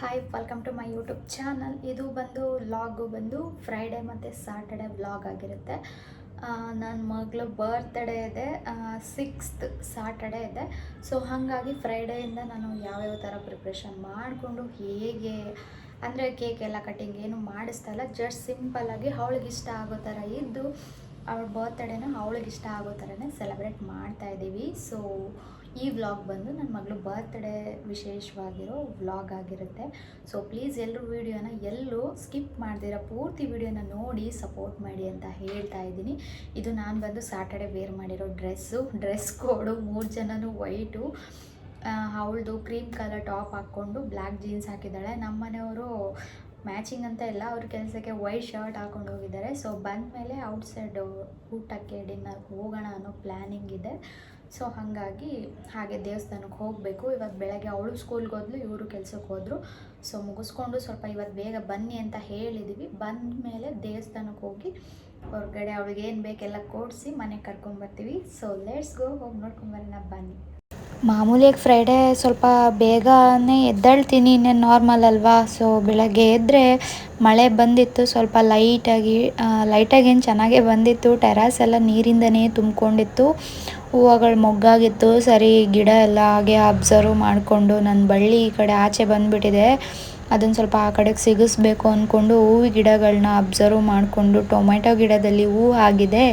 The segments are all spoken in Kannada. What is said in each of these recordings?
Hi welcome to my YouTube channel ಇದು ಬಂದು ವ್ಲಾಗು ಬಂದು ಫ್ರೈಡೇ ಮತ್ತು ಸಾಟರ್ಡೆ ವ್ಲಾಗ್ ಆಗಿರುತ್ತೆ. ನನ್ನ ಮಗಳು ಬರ್ತ್ಡೇ ಇದೆ. ಸಿಕ್ಸ್ತ್ ಸಾಟರ್ಡೇ ಇದೆ. ಸೊ ಹಾಗಾಗಿ ಫ್ರೈಡೇಯಿಂದ ನಾನು ಯಾವ್ಯಾವ ಥರ ಪ್ರಿಪ್ರೇಷನ್ ಮಾಡಿಕೊಂಡು ಹೇಗೆ, ಅಂದರೆ ಕೇಕ್ ಎಲ್ಲ ಕಟ್ಟಿಂಗ್ ಏನು ಮಾಡಿಸ್ತಾ ಇಲ್ಲ. ಜಸ್ಟ್ ಸಿಂಪಲ್ಲಾಗಿ ಅವಳಿಗೆ ಇಷ್ಟ ಆಗೋ ಥರ ಇದ್ದು, ಅವಳ ಬರ್ತ್ಡೇನ ಅವಳಿಗೆ ಇಷ್ಟ ಆಗೋ ಥರನೇ ಸೆಲೆಬ್ರೇಟ್ ಮಾಡ್ತಾ ಇದ್ದೀವಿ ಸೊ ಈ ವ್ಲಾಗ್ ಬಂದು ನನ್ನ ಮಗಳು ಬರ್ತ್ಡೇ ವಿಶೇಷವಾಗಿರೋ ವ್ಲಾಗ್ ಆಗಿರುತ್ತೆ. ಸೊ ಪ್ಲೀಸ್ ಎಲ್ಲರೂ ವೀಡಿಯೋನ ಎಲ್ಲೂ ಸ್ಕಿಪ್ ಮಾಡ್ದಿರ, ಪೂರ್ತಿ ವೀಡಿಯೋನ ನೋಡಿ ಸಪೋರ್ಟ್ ಮಾಡಿ ಅಂತ ಹೇಳ್ತಾ ಇದ್ದೀನಿ. ಇದು ನಾನು ಬಂದು ಸ್ಯಾಟರ್ಡೆ ವೇರ್ ಮಾಡಿರೋ ಡ್ರೆಸ್ಸು ಡ್ರೆಸ್ ಕೋಡು ಮೂರು ಜನನೂ ವೈಟು ಅವಳದು ಕ್ರೀಮ್ ಕಲರ್ ಟಾಪ್ ಹಾಕ್ಕೊಂಡು ಬ್ಲ್ಯಾಕ್ ಜೀನ್ಸ್ ಹಾಕಿದ್ದಾಳೆ. ನಮ್ಮ ಮನೆಯವರು ಮ್ಯಾಚಿಂಗ್ ಅಂತ ಇಲ್ಲ, ಅವ್ರ ಕೆಲಸಕ್ಕೆ ವೈಟ್ ಶರ್ಟ್ ಹಾಕೊಂಡು ಹೋಗಿದ್ದಾರೆ. ಸೊ ಬಂದಮೇಲೆ ಔಟ್ಸೈಡ್ ಊಟಕ್ಕೆ ಡಿನ್ನರ್ಗೆ ಹೋಗೋಣ ಅನ್ನೋ ಪ್ಲ್ಯಾನಿಂಗ್ ಇದೆ. ಸೊ ಹಾಗಾಗಿ ಹಾಗೆ ದೇವಸ್ಥಾನಕ್ಕೆ ಹೋಗಬೇಕು. ಇವತ್ತು ಬೆಳಗ್ಗೆ ಅವಳು ಸ್ಕೂಲ್ಗೆ ಹೋದ್ಲು, ಇವರು ಕೆಲ್ಸಕ್ಕೆ ಹೋದರು. ಸೊ ಮುಗಿಸ್ಕೊಂಡು ಸ್ವಲ್ಪ ಇವತ್ತು ಬೇಗ ಬನ್ನಿ ಅಂತ ಹೇಳಿದ್ದೀವಿ ಬಂದ ಮೇಲೆ ದೇವಸ್ಥಾನಕ್ಕೆ ಹೋಗಿ ಹೊರಗಡೆ ಅವಳಿಗೆ ಏನು ಬೇಕೆಲ್ಲ ಕೊಡಿಸಿ ಮನೆಗೆ ಕರ್ಕೊಂಬರ್ತೀವಿ ಸೊ ಲೆಟ್ಸ್ ಗೋ ಹೋಗಿ ನೋಡ್ಕೊಂಬರೋಣ ಬನ್ನಿ. ಮಾಮೂಲಿಯಾಗಿ ಫ್ರೈಡೇ ಸ್ವಲ್ಪ ಬೇಗನೆ ಎದ್ದಳ್ತೀನಿ, ಇನ್ನೇನು ನಾರ್ಮಲ್ ಅಲ್ವಾ? ಸೊ ಬೆಳಗ್ಗೆ ಎದ್ದರೆ ಮಳೆ ಬಂದಿತ್ತು. ಸ್ವಲ್ಪ ಲೈಟಾಗಿ ಲೈಟಾಗಿ ಏನು ಚೆನ್ನಾಗೇ ಬಂದಿತ್ತು. ಟೆರಾಸ್ ಎಲ್ಲ ನೀರಿಂದನೇ ತುಂಬಿಕೊಂಡಿತ್ತು. ಹೂವುಗಳು ಮೊಗ್ಗಾಗಿತ್ತು. ಸರಿ, ಗಿಡ ಎಲ್ಲ ಹಾಗೆ ಅಬ್ಸರ್ವ್ ಮಾಡಿಕೊಂಡು ನನ್ನ ಬಳ್ಳಿ ಈ ಕಡೆ ಆಚೆ ಬಂದುಬಿಟ್ಟಿದೆ. ಅದನ್ನು ಸ್ವಲ್ಪ ಆ ಕಡೆಗೆ ಸಿಗಿಸ್ಬೇಕು ಅಂದ್ಕೊಂಡು ಹೂವು ಗಿಡಗಳನ್ನ ಅಬ್ಸರ್ವ್ ಮಾಡಿಕೊಂಡು ಟೊಮೆಟೊ ಗಿಡದಲ್ಲಿ ಹೂವು ಆಗಿದೆ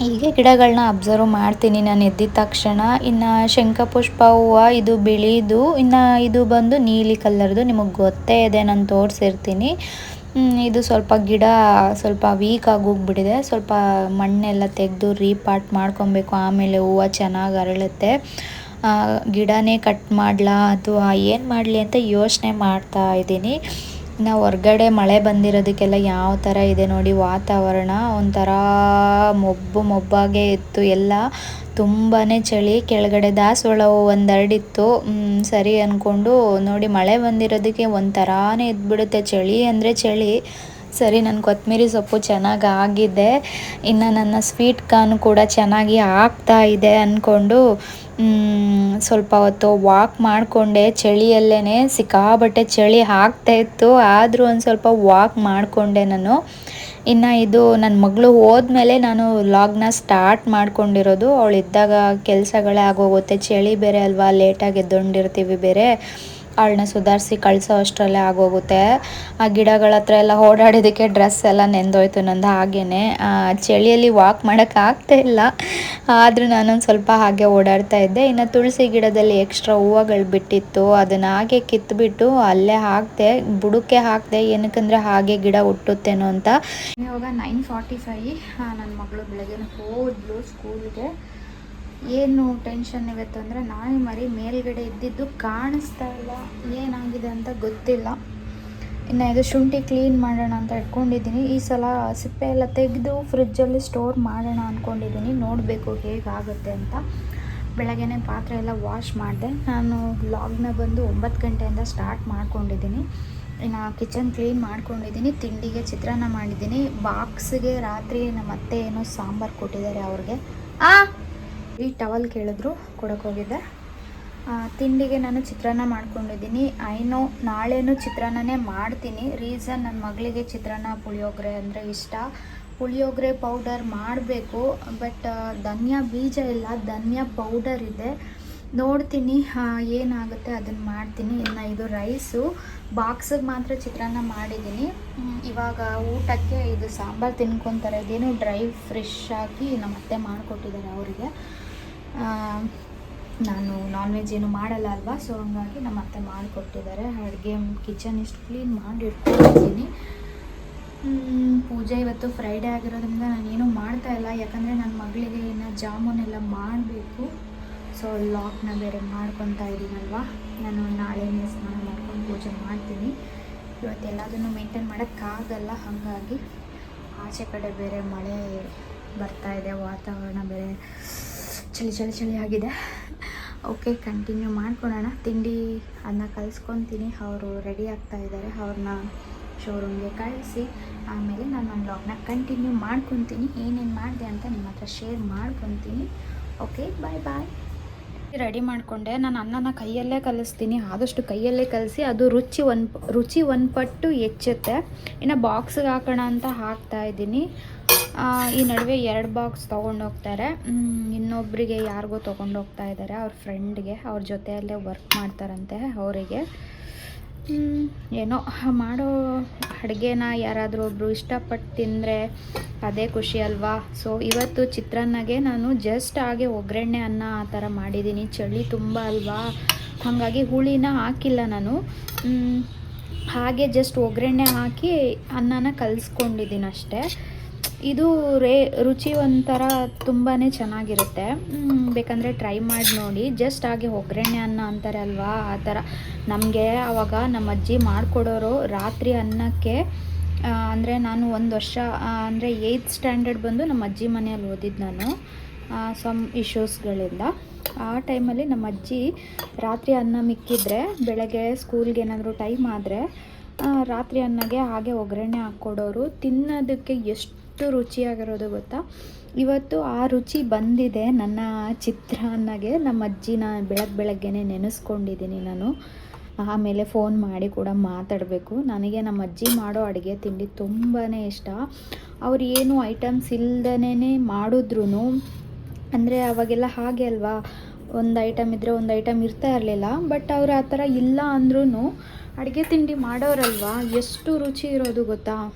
ಹೀಗೆ ಗಿಡಗಳನ್ನ ಅಬ್ಸರ್ವ್ ಮಾಡ್ತೀನಿ ನಾನು ಎದ್ದಿದ ತಕ್ಷಣ. ಇನ್ನು ಶಂಖಪುಷ್ಪ ಹೂವು, ಇದು ಬಿಳಿದು, ಇನ್ನು ಇದು ಬಂದು ನೀಲಿ ಕಲರ್ದು ನಿಮಗೆ ಗೊತ್ತೇ ಇದೆ, ನಾನು ತೋರಿಸಿರ್ತೀನಿ. ಇದು ಸ್ವಲ್ಪ ಗಿಡ ಸ್ವಲ್ಪ ವೀಕ್ ಆಗಿ ಹೋಗ್ಬಿಟ್ಟಿದೆ. ಸ್ವಲ್ಪ ಮಣ್ಣೆಲ್ಲ ತೆಗೆದು ರೀಪಾಟ್ ಮಾಡ್ಕೊಬೇಕು. ಆಮೇಲೆ ಹೂವು ಚೆನ್ನಾಗಿ ಅರಳುತ್ತೆ. ಗಿಡನೇ ಕಟ್ ಮಾಡಲಾ ಅಥವಾ ಏನು ಮಾಡಲಿ ಅಂತ ಯೋಚನೆ ಮಾಡ್ತಾ ಇದ್ದೀನಿ. ನಾವು ಹೊರ್ಗಡೆ ಮಳೆ ಬಂದಿರೋದಕ್ಕೆಲ್ಲ ಯಾವ ಥರ ಇದೆ ನೋಡಿ, ವಾತಾವರಣ ಒಂಥರ ಮೊಬ್ಬು ಮೊಬ್ಬಾಗೆ ಇತ್ತು. ಎಲ್ಲ ತುಂಬಾ ಚಳಿ, ಕೆಳಗಡೆ ದಾಸವಾಳ ಒಂದೆರಡಿತ್ತು. ಸರಿ ಅಂದ್ಕೊಂಡು ನೋಡಿ ಮಳೆ ಬಂದಿರೋದಕ್ಕೆ ಒಂಥರಾನೇ ಇದ್ಬಿಡುತ್ತೆ. ಚಳಿ ಅಂದರೆ ಚಳಿ. ಸರಿ ನನ್ನ ಕೊತ್ತಂಬರಿ ಸೊಪ್ಪು ಚೆನ್ನಾಗಿ ಆಗಿದೆ. ಇನ್ನು ನನ್ನ ಸ್ವೀಟ್ ಕಾರ್ನ್ ಕೂಡ ಚೆನ್ನಾಗಿ ಆಗ್ತಾ ಇದೆ ಅಂದ್ಕೊಂಡು ಸ್ವಲ್ಪ ಹೊತ್ತು ವಾಕ್ ಮಾಡಿಕೊಂಡೆ ಚಳಿಯಲ್ಲೇ ಸಿಕ್ಕಾಬಟ್ಟೆ ಚಳಿ ಆಗ್ತಾ ಇತ್ತು. ಆದರೂ ಒಂದು ಸ್ವಲ್ಪ ವಾಕ್ ಮಾಡಿಕೊಂಡೆ ನಾನು. ಇನ್ನು ಇದು ನನ್ನ ಮಗಳು ಹೋದ್ಮೇಲೆ ನಾನು ಲಾಗ್ನ ಸ್ಟಾರ್ಟ್ ಮಾಡ್ಕೊಂಡಿರೋದು. ಅವಳಿದ್ದಾಗ ಕೆಲಸಗಳೇ ಆಗೋಗುತ್ತೆ. ಚಳಿ ಬೇರೆ ಅಲ್ವಾ? ಲೇಟಾಗಿ ಎದ್ದೊಂಡಿರ್ತೀವಿ ಬೇರೆ. ಅವಳನ್ನ ಸುಧಾರಿಸಿ ಕಳಿಸೋ ಅಷ್ಟರಲ್ಲೇ ಆಗೋಗುತ್ತೆ. ಆ ಗಿಡಗಳ ಹತ್ರ ಎಲ್ಲ ಓಡಾಡೋದಕ್ಕೆ ಡ್ರೆಸ್ ಎಲ್ಲ ನೆಂದೋಯ್ತು ನಂದು ಹಾಗೇ ಚಳಿಯಲ್ಲಿ ವಾಕ್ ಮಾಡೋಕ್ಕಾಗ್ತಾ ಇಲ್ಲ. ಆದರೂ ನಾನೊಂದು ಸ್ವಲ್ಪ ಹಾಗೆ ಓಡಾಡ್ತಾ ಇದ್ದೆ. ಇನ್ನು ತುಳಸಿ ಗಿಡದಲ್ಲಿ ಎಕ್ಸ್ಟ್ರಾ ಹೂವುಗಳು ಬಿಟ್ಟಿತ್ತು. ಅದನ್ನು ಹಾಗೆ ಕಿತ್ಬಿಟ್ಟು ಅಲ್ಲೇ ಹಾಕಿದೆ, ಬುಡಕ್ಕೆ ಹಾಕಿದೆ, ಏನಕ್ಕಂದರೆ ಹಾಗೆ ಗಿಡ ಹುಟ್ಟುತ್ತೇನೋ ಅಂತ. ಇವಾಗ ನೈನ್ ಫಾರ್ಟಿ ಫೈ ನನ್ನ ಮಗಳು ಬೆಳಗ್ಗೆ ಹೋದ್ಲು ಸ್ಕೂಲ್ಗೆ ಏನು ಟೆನ್ಷನ್ ಇವತ್ತು ಅಂದರೆ ನಾಯಿ ಮರಿ ಮೇಲ್ಗಡೆ ಇದ್ದಿದ್ದು ಕಾಣಿಸ್ತಾ ಇಲ್ಲ. ಏನಾಗಿದೆ ಅಂತ ಗೊತ್ತಿಲ್ಲ. ಇನ್ನು ಇದು ಶುಂಠಿ ಕ್ಲೀನ್ ಮಾಡೋಣ ಅಂತ ಇಟ್ಕೊಂಡಿದ್ದೀನಿ. ಈ ಸಲ ಸಿಪ್ಪೆ ಎಲ್ಲ ತೆಗೆದು ಫ್ರಿಜ್ಜಲ್ಲಿ ಸ್ಟೋರ್ ಮಾಡೋಣ ಅಂದ್ಕೊಂಡಿದ್ದೀನಿ ನೋಡಬೇಕು ಹೇಗಾಗುತ್ತೆ ಅಂತ. ಬೆಳಗ್ಗೆ ಪಾತ್ರೆ ಎಲ್ಲ ವಾಶ್ ಮಾಡಿದೆ. ನಾನು ಲಾಗ್ನ ಬಂದು ಒಂಬತ್ತು ಗಂಟೆಯಿಂದ ಸ್ಟಾರ್ಟ್ ಮಾಡ್ಕೊಂಡಿದ್ದೀನಿ. ಇನ್ನು ಕಿಚನ್ ಕ್ಲೀನ್ ಮಾಡ್ಕೊಂಡಿದ್ದೀನಿ. ತಿಂಡಿಗೆ ಚಿತ್ರಾನ್ನ ಮಾಡಿದ್ದೀನಿ. ಬಾಕ್ಸ್ಗೆ ರಾತ್ರಿ ನಮ್ಮ ಅತ್ತೆ ಏನೋ ಸಾಂಬಾರು ಕೊಟ್ಟಿದ್ದಾರೆ ಅವ್ರಿಗೆ. ಆ! ಈ ಟವಲ್ ಕೇಳಿದ್ರು ಕೊಡೋಕ್ಕೋಗಿದ್ದೆ ತಿಂಡಿಗೆ ನಾನು ಚಿತ್ರಾನ್ನ ಮಾಡ್ಕೊಂಡಿದ್ದೀನಿ. ಐನೋ ನಾಳೆನೂ ಚಿತ್ರಾನ್ನನೇ ಮಾಡ್ತೀನಿ. ರೀಸನ್ ನನ್ನ ಮಗಳಿಗೆ ಚಿತ್ರಾನ್ನ ಪುಳಿಯೋಗರೆ ಅಂದರೆ ಇಷ್ಟ. ಪುಳಿಯೋಗರೆ ಪೌಡರ್ ಮಾಡಬೇಕು, ಬಟ್ ಧನ್ಯ ಬೀಜ ಇಲ್ಲ, ಧನ್ಯ ಪೌಡರ್ ಇದೆ. ನೋಡ್ತೀನಿ ಏನಾಗುತ್ತೆ ಅದನ್ನು ಮಾಡ್ತೀನಿ. ಇನ್ನು ಇದು ರೈಸು. ಬಾಕ್ಸಿಗೆ ಮಾತ್ರ ಚಿತ್ರಾನ್ನ ಮಾಡಿದ್ದೀನಿ. ಇವಾಗ ಊಟಕ್ಕೆ ಇದು ಸಾಂಬಾರು ತಿನ್ಕೊತಾರೆ. ಇದೇನು ಡ್ರೈ ಫ್ರೆಶ್ ಆಗಿ ನಮ್ಮ ಅತ್ತೆ ಮಾಡಿಕೊಟ್ಟಿದ್ದಾರೆ ಅವರಿಗೆ. ನಾನು ನಾನ್ ವೆಜ್ ಏನು ಮಾಡಲ್ಲ ಅಲ್ವಾ? ಸೊ ಹಂಗಾಗಿ ನಮ್ಮ ಅತ್ತೆ ಮಾಡಿಕೊಟ್ಟಿದ್ದಾರೆ. ಅಡುಗೆ ಕಿಚನ್ ಇಷ್ಟು ಕ್ಲೀನ್ ಮಾಡಿ ಇಟ್ಕೊಂಡಿದ್ದೀನಿ ಪೂಜೆ ಇವತ್ತು ಫ್ರೈಡೇ ಆಗಿರೋದ್ರಿಂದ ನಾನೇನು ಮಾಡ್ತಾ ಇಲ್ಲ. ಯಾಕಂದರೆ ನನ್ನ ಮಗಳಿಗೆ ಇನ್ನು ಜಾಮೂನೆಲ್ಲ ಮಾಡಬೇಕು. ಸೊ ಲಾಕ್ನ ಬೇರೆ ಮಾಡ್ಕೊತಾ ಇದ್ದೀನಲ್ವಾ ನಾನು ನಾಳೆನೇ ಸ್ನಾನ ಮಾಡ್ಕೊಂಡು ಪೂಜೆ ಮಾಡ್ತೀನಿ. ಇವತ್ತು ಎಲ್ಲದನ್ನು ಮೇಂಟೈನ್ ಮಾಡೋಕ್ಕಾಗಲ್ಲ ಹಾಗಾಗಿ ಆಚೆ ಕಡೆ ಬೇರೆ ಮಳೆ ಬರ್ತಾ ಇದೆ. ವಾತಾವರಣ ಬೇರೆ ಚಳಿ ಚಳಿ ಚಳಿ ಆಗಿದೆ. ಓಕೆ ಕಂಟಿನ್ಯೂ ಮಾಡ್ಕೊಳೋಣ ತಿಂಡಿ ಅದನ್ನ ಕಲಿಸ್ಕೊತೀನಿ. ಅವರು ರೆಡಿ ಆಗ್ತಾ ಇದ್ದಾರೆ. ಅವ್ರನ್ನ ಶೋರೂಮ್ಗೆ ಕಳಿಸಿ. ಆಮೇಲೆ ನಾನು ನನ್ನ ಲಾಗ್ನ ಕಂಟಿನ್ಯೂ ಮಾಡ್ಕೊತೀನಿ. ಏನೇನು ಮಾಡಿದೆ ಅಂತ ನಿಮ್ಮ ಹತ್ರ ಶೇರ್ ಮಾಡ್ಕೊತೀನಿ. ಓಕೆ ಬಾಯ್ ಬಾಯ್ ರೆಡಿ ಮಾಡಿಕೊಂಡೆ. ನಾನು ಅನ್ನನ ಕೈಯಲ್ಲೇ ಕಲಿಸ್ತೀನಿ. ಆದಷ್ಟು ಕೈಯಲ್ಲೇ ಕಲಿಸಿ ಅದು ರುಚಿ ಒಂದು ರುಚಿ ಒಂದು ಪಟ್ಟು ಹೆಚ್ಚುತ್ತೆ. ಇನ್ನು ಬಾಕ್ಸ್ಗೆ ಹಾಕೋಣ ಅಂತ ಹಾಕ್ತಾ ಇದ್ದೀನಿ. ಆ, ಈ ನಡುವೆ ಎರಡು ಬಾಕ್ಸ್ ತೊಗೊಂಡೋಗ್ತಾರೆ ಇನ್ನೊಬ್ಬರಿಗೆ ಯಾರಿಗೋ ತೊಗೊಂಡೋಗ್ತಾ ಇದ್ದಾರೆ ಅವ್ರ ಫ್ರೆಂಡ್ಗೆ ಅವ್ರ ಜೊತೆಯಲ್ಲೇ ವರ್ಕ್ ಮಾಡ್ತಾರಂತೆ ಅವರಿಗೆ. ಏನೋ ಮಾಡೋ ಅಡುಗೆನ ಯಾರಾದರೂ ಒಬ್ಬರು ಇಷ್ಟಪಟ್ಟು ತಿಂದರೆ ಅದೇ ಖುಷಿ ಅಲ್ವಾ? ಸೊ ಇವತ್ತು ಚಿತ್ರಾನ್ನಗೆ ನಾನು ಜಸ್ಟ್ ಹಾಗೆ ಒಗ್ಗರಣೆ ಅನ್ನ ಆ ಥರ ಮಾಡಿದ್ದೀನಿ. ಚಳಿ ತುಂಬ ಅಲ್ವಾ? ಹಾಗಾಗಿ ಹುಳಿನ ಹಾಕಿಲ್ಲ ನಾನು. ಹಾಗೆ ಜಸ್ಟ್ ಒಗ್ಗರಣೆ ಹಾಕಿ ಅನ್ನನ ಕಲಿಸ್ಕೊಂಡಿದ್ದೀನಿ ಅಷ್ಟೇ. ಇದು ರೇ ರುಚಿ ಒಂಥರ ತುಂಬಾ ಚೆನ್ನಾಗಿರುತ್ತೆ ಬೇಕಂದರೆ ಟ್ರೈ ಮಾಡಿ ನೋಡಿ. ಜಸ್ಟ್ ಹಾಗೆ ಒಗ್ಗರಣೆ ಅನ್ನ ಅಂತಾರೆ ಅಲ್ವಾ ಆ ಥರ. ನಮಗೆ ಆವಾಗ ನಮ್ಮ ಅಜ್ಜಿ ಮಾಡಿಕೊಡೋರು ರಾತ್ರಿ ಅನ್ನಕ್ಕೆ ಅಂದರೆ ನಾನು ಒಂದು ವರ್ಷ ಅಂದರೆ ಏಯ್ತ್ ಸ್ಟ್ಯಾಂಡರ್ಡ್ ಬಂದು ನಮ್ಮ ಅಜ್ಜಿ ಮನೆಯಲ್ಲಿ ಓದಿದ್ದು ನಾನು ಸಮ್ ಇಶ್ಯೂಸ್ಗಳಿಂದ ಆ ಟೈಮಲ್ಲಿ ನಮ್ಮ ಅಜ್ಜಿ ರಾತ್ರಿ ಅನ್ನ ಮಿಕ್ಕಿದ್ರೆ, ಬೆಳಗ್ಗೆ ಸ್ಕೂಲ್ಗೆ ಏನಾದರೂ ಟೈಮ್ ಆದರೆ ರಾತ್ರಿ ಅನ್ನಗೆ ಹಾಗೆ ಒಗ್ಗರಣೆ ಹಾಕ್ಕೊಡೋರು, ತಿನ್ನೋದಕ್ಕೆ ಎಷ್ಟು ರುಚಿಯಾಗಿರೋದು ಗೊತ್ತಾ? ಇವತ್ತು ಆ ರುಚಿ ಬಂದಿದೆ ನನ್ನ ಚಿತ್ರಾನ್ನಗೆ ನಮ್ಮ ಅಜ್ಜಿನ ಬೆಳಗ್ಗೆ ಬೆಳಗ್ಗೆನೆ ನೆನೆಸ್ಕೊಂಡಿದ್ದೀನಿ ನಾನು. ಆಮೇಲೆ ಫೋನ್ ಮಾಡಿ ಕೂಡ ಮಾತಾಡಬೇಕು. ನನಗೆ ನಮ್ಮ ಅಜ್ಜಿ ಮಾಡೋ ಅಡುಗೆ ತಿಂಡಿ ತುಂಬಾ ಇಷ್ಟ. ಅವ್ರು ಏನು ಐಟಮ್ಸ್ ಇಲ್ದೇ ಮಾಡಿದ್ರು ಅಂದರೆ ಅವಾಗೆಲ್ಲ ಹಾಗೆ ಅಲ್ವಾ? ಒಂದು ಐಟಮ್ ಇದ್ದರೆ ಒಂದು ಐಟಮ್ ಇರ್ತಾ ಇರಲಿಲ್ಲ. ಬಟ್ ಅವ್ರು ಆ ಥರ ಇಲ್ಲ ಅಂದ್ರೂ ಅಡುಗೆ ತಿಂಡಿ ಮಾಡೋರಲ್ವಾ? ಎಷ್ಟು ರುಚಿ ಇರೋದು ಗೊತ್ತಾ?